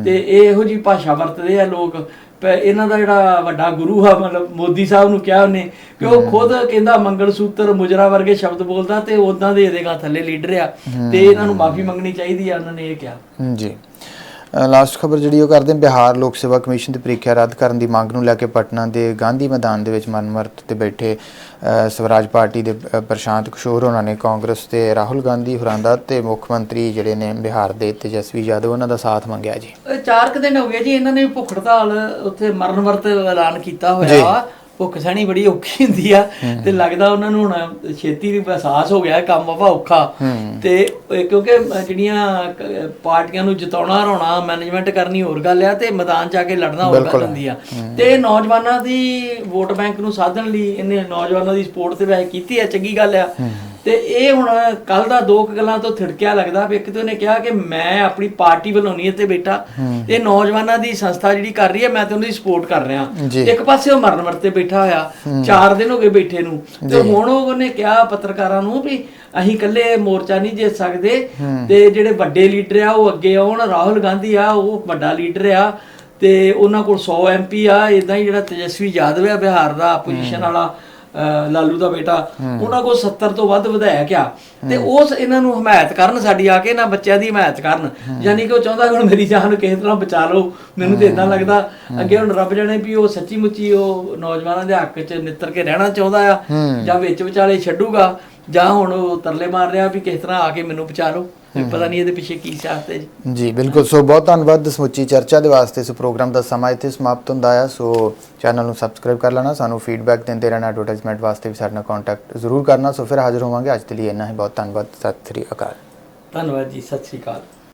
ਤੇ ਇਹ ਇਹੋ ਜੀ ਭਾਸ਼ਾ ਵਰਤਦੇ ਆ ਲੋਕ। ਇਹਨਾਂ ਦਾ ਜਿਹੜਾ ਵੱਡਾ ਗੁਰੂ ਆ ਮਤਲਬ ਮੋਦੀ ਸਾਹਿਬ ਨੂੰ ਕਿਹਾ ਉਹਨੇ ਕਿ ਉਹ ਖੁਦ ਕਹਿੰਦਾ ਮੰਗਲ ਸੂਤਰ ਮੁਜਰਾ ਵਰਗੇ ਸ਼ਬਦ ਬੋਲਦਾ ਤੇ ਉਦਾਂ ਦੇ ਇਹਦੇ ਗਾ ਥੱਲੇ ਲੀਡਰ ਆ। ਤੇ ਇਹਨਾਂ ਨੂੰ ਮਾਫੀ ਮੰਗਣੀ ਚਾਹੀਦੀ ਆ ਉਹਨਾਂ ਨੇ ਇਹ ਕਿਹਾ। ਜੀ। ਲਾਸਟ ਖਬਰ ਜਿਹੜੀ ਉਹ ਕਰਦੇ ਬਿਹਾਰ ਲੋਕ ਸੇਵਾ ਕਮਿਸ਼ਨ ਦੀ ਪ੍ਰੀਖਿਆ ਰੱਦ ਕਰਨ ਦੀ ਮੰਗ ਨੂੰ ਲੈ ਕੇ ਪਟਨਾ ਦੇ ਗਾਂਧੀ ਮੈਦਾਨ ਦੇ ਵਿੱਚ ਮਨਮਰਤ ਤੇ ਬੈਠੇ ਸਵਰਾਜ ਪਾਰਟੀ ਦੇ ਪ੍ਰਸ਼ਾਂਤ ਕਿਸ਼ੋਰ ਉਹਨਾਂ ਨੇ ਕਾਂਗਰਸ ਤੇ ਰਾਹੁਲ ਗਾਂਧੀ ਹੋਰਾਂ ਦਾ ਤੇ ਮੁੱਖ ਮੰਤਰੀ ਜਿਹੜੇ ਨੇ ਬਿਹਾਰ ਦੇ ਤੇਜਸਵੀ ਯਾਦਵ ਉਹਨਾਂ ਦਾ ਸਾਥ ਮੰਗਿਆ ਜੀ। ਚਾਰ ਕੁ ਦਿਨ ਹੋ ਗਏ ਜੀ ਇਹਨਾਂ ਨੇ ਭੁੱਖ ਹੜਤਾਲ ਉੱਥੇ ਮਰਨ ਵਰਤ ਐਲਾਨ ਕੀਤਾ ਹੋਇਆ। ਵਾ ਭੁੱਖ ਸਹਿਣੀ ਬੜੀ ਔਖੀ ਹੁੰਦੀ ਆ ਤੇ ਲੱਗਦਾ ਉਹਨਾਂ ਨੂੰ ਹੁਣ ਛੇਤੀ ਵੀ ਅਹਿਸਾਸ ਹੋ ਗਿਆ ਕੰਮ ਵਾ ਔਖਾ। ਤੇ ਕਿਉਂਕਿ ਜਿਹੜੀਆਂ ਪਾਰਟੀਆਂ ਨੂੰ ਜਿਤਾਉਣਾ ਹਰਾਉਣਾ ਮੈਨੇਜਮੈਂਟ ਕਰਨੀ ਹੋਰ ਗੱਲ ਆ ਤੇ ਮੈਦਾਨ 'ਚ ਆ ਕੇ ਲੜਨਾ ਹੋਰ ਗੱਲ ਹੁੰਦੀ ਆ। ਤੇ ਨੌਜਵਾਨਾਂ ਦੀ ਵੋਟ ਬੈਂਕ ਨੂੰ ਸਾਧਣ ਲਈ ਇਹਨੇ ਨੌਜਵਾਨਾਂ ਦੀ ਸਪੋਰਟ ਤੇ ਵੈਸੇ ਕੀਤੀ ਆ ਚੰਗੀ ਗੱਲ ਆ। ਤੇ ਇਹ ਹੁਣ ਕੱਲ ਦਾ ਦੋ ਕੁ ਗੱਲਾਂ ਤੋਂ ਥਿੜਕਿਆ ਲੱਗਦਾ ਵੀ ਇੱਕ ਤੇ ਉਹਨੇ ਕਿਹਾ ਕਿ ਮੈਂ ਆਪਣੀ ਪਾਰਟੀ ਵੱਲੋਂ ਨਹੀਂ ਇੱਥੇ ਬੈਠਾ। ਇਹ ਨੌਜਵਾਨਾਂ ਦੀ ਸੰਸਥਾ ਜਿਹੜੀ ਕਰ ਰਹੀ ਹੈ ਮੈਂ ਤੇ ਉਹਨਾਂ ਦੀ ਸਪੋਰਟ ਕਰ ਰਿਹਾ। ਇੱਕ ਪਾਸੇ ਉਹ ਮਰਨ ਵਰਤੇ ਬੈਠਾ ਹੋਇਆ ਚਾਰ ਦਿਨ ਹੋ ਗਏ ਬੈਠੇ ਨੂੰ। ਤੇ ਹੁਣ ਉਹ ਉਹਨੇ ਕਿਹਾ ਪੱਤਰਕਾਰਾਂ ਨੂੰ ਵੀ ਅਸੀਂ ਇਕੱਲੇ ਮੋਰਚਾ ਨਹੀਂ ਜਿੱਤ ਸਕਦੇ। ਤੇ ਜਿਹੜੇ ਵੱਡੇ ਲੀਡਰ ਆ ਉਹ ਅੱਗੇ ਆਉਣ। ਰਾਹੁਲ ਗਾਂਧੀ ਆ ਉਹ ਵੱਡਾ ਲੀਡਰ ਆ। ਤੇ ਉਹਨਾਂ ਕੋਲ 100 ਐਮਪੀ ਆ। ਇਦਾਂ ਹੀ ਜਿਹੜਾ ਤੇਜਸਵੀ ਯਾਦਵ ਆ ਬਿਹਾਰ ਦਾ ਆਪੋਜੀਸ਼ਨ ਵਾਲਾ। ਲਾਲੂ ਦਾ ਬੇਟਾ ਉਹਨਾਂ ਕੋਲ 70 ਤੋਂ ਵੱਧ ਵਿਧਾਇਕ ਆ। ਤੇ ਉਸ ਇਹਨਾਂ ਨੂੰ ਹਮਾਇਤ ਕਰਨ ਸਾਡੀ ਆ ਕੇ ਇਹਨਾਂ ਬੱਚਿਆਂ ਦੀ ਹਮਾਇਤ ਕਰਨ। ਯਾਨੀ ਕਿ ਉਹ ਚਾਹੁੰਦਾ ਹੁਣ ਮੇਰੀ ਜਾਨ ਕਿਸੇ ਤਰ੍ਹਾਂ ਬਚਾ ਲਓ। ਮੈਨੂੰ ਤੇ ਇਦਾਂ ਲੱਗਦਾ ਅੱਗੇ ਹੁਣ ਰੱਬ ਜਾਣੇ ਵੀ ਉਹ ਸੱਚੀ ਮੁੱਚੀ ਉਹ ਨੌਜਵਾਨਾਂ ਦੇ ਹੱਕ 'ਚ ਨਿੱਤਰ ਕੇ ਰਹਿਣਾ ਚਾਹੁੰਦਾ ਆ। ਜਾਂ ਵਿੱਚ ਵਿਚਾਲੇ ਛੱਡੂਗਾ ਜਾਂ ਹੁਣ ਉਹ ਤਰਲੇ ਮਾਰ ਰਿਹਾ ਵੀ ਕਿਸ ਤਰ੍ਹਾਂ ਆ ਕੇ ਮੈਨੂੰ ਬਚਾ ਲਓ। ਪਤਾ ਨਹੀਂ ਇਹਦੇ ਪਿੱਛੇ ਕੀ ਸਿਆਸਤ ਹੈ ਜੀ। ਜੀ ਬਿਲਕੁਲ। ਸੋ ਬਹੁਤ ਧੰਨਵਾਦ ਸਮੁੱਚੀ ਚਰਚਾ ਦੇ ਵਾਸਤੇ ਇਸ ਪ੍ਰੋਗਰਾਮ ਦਾ ਸਮਾਂ ਇੱਥੇ ਸਮਾਪਤ ਹੁੰਦਾ ਹੈ ਸੋ ਚੈਨਲ ਨੂੰ ਸਬਸਕ੍ਰਾਈਬ ਕਰ ਲੈਣਾ, ਸਾਨੂੰ ਫੀਡਬੈਕ ਦਿੰਦੇ ਰਹਿਣਾ ਐਡਵਰਟਾਈਜ਼ਮੈਂਟ ਵਾਸਤੇ ਵੀ ਸਾਡੇ ਨਾਲ ਕੰਟੈਕਟ ਜ਼ਰੂਰ ਕਰਨਾ। ਸੋ ਫਿਰ ਹਾਜ਼ਰ ਹੋਵਾਂਗੇ। ਅੱਜ ਦੇ ਲਈ ਇੰਨਾ ਹੀ। ਬਹੁਤ ਧੰਨਵਾਦ। ਸਤਿ ਸ੍ਰੀ ਅਕਾਲ। ਧੰਨਵਾਦ ਜੀ। ਸਤਿ ਸ੍ਰੀ ਅਕਾਲ।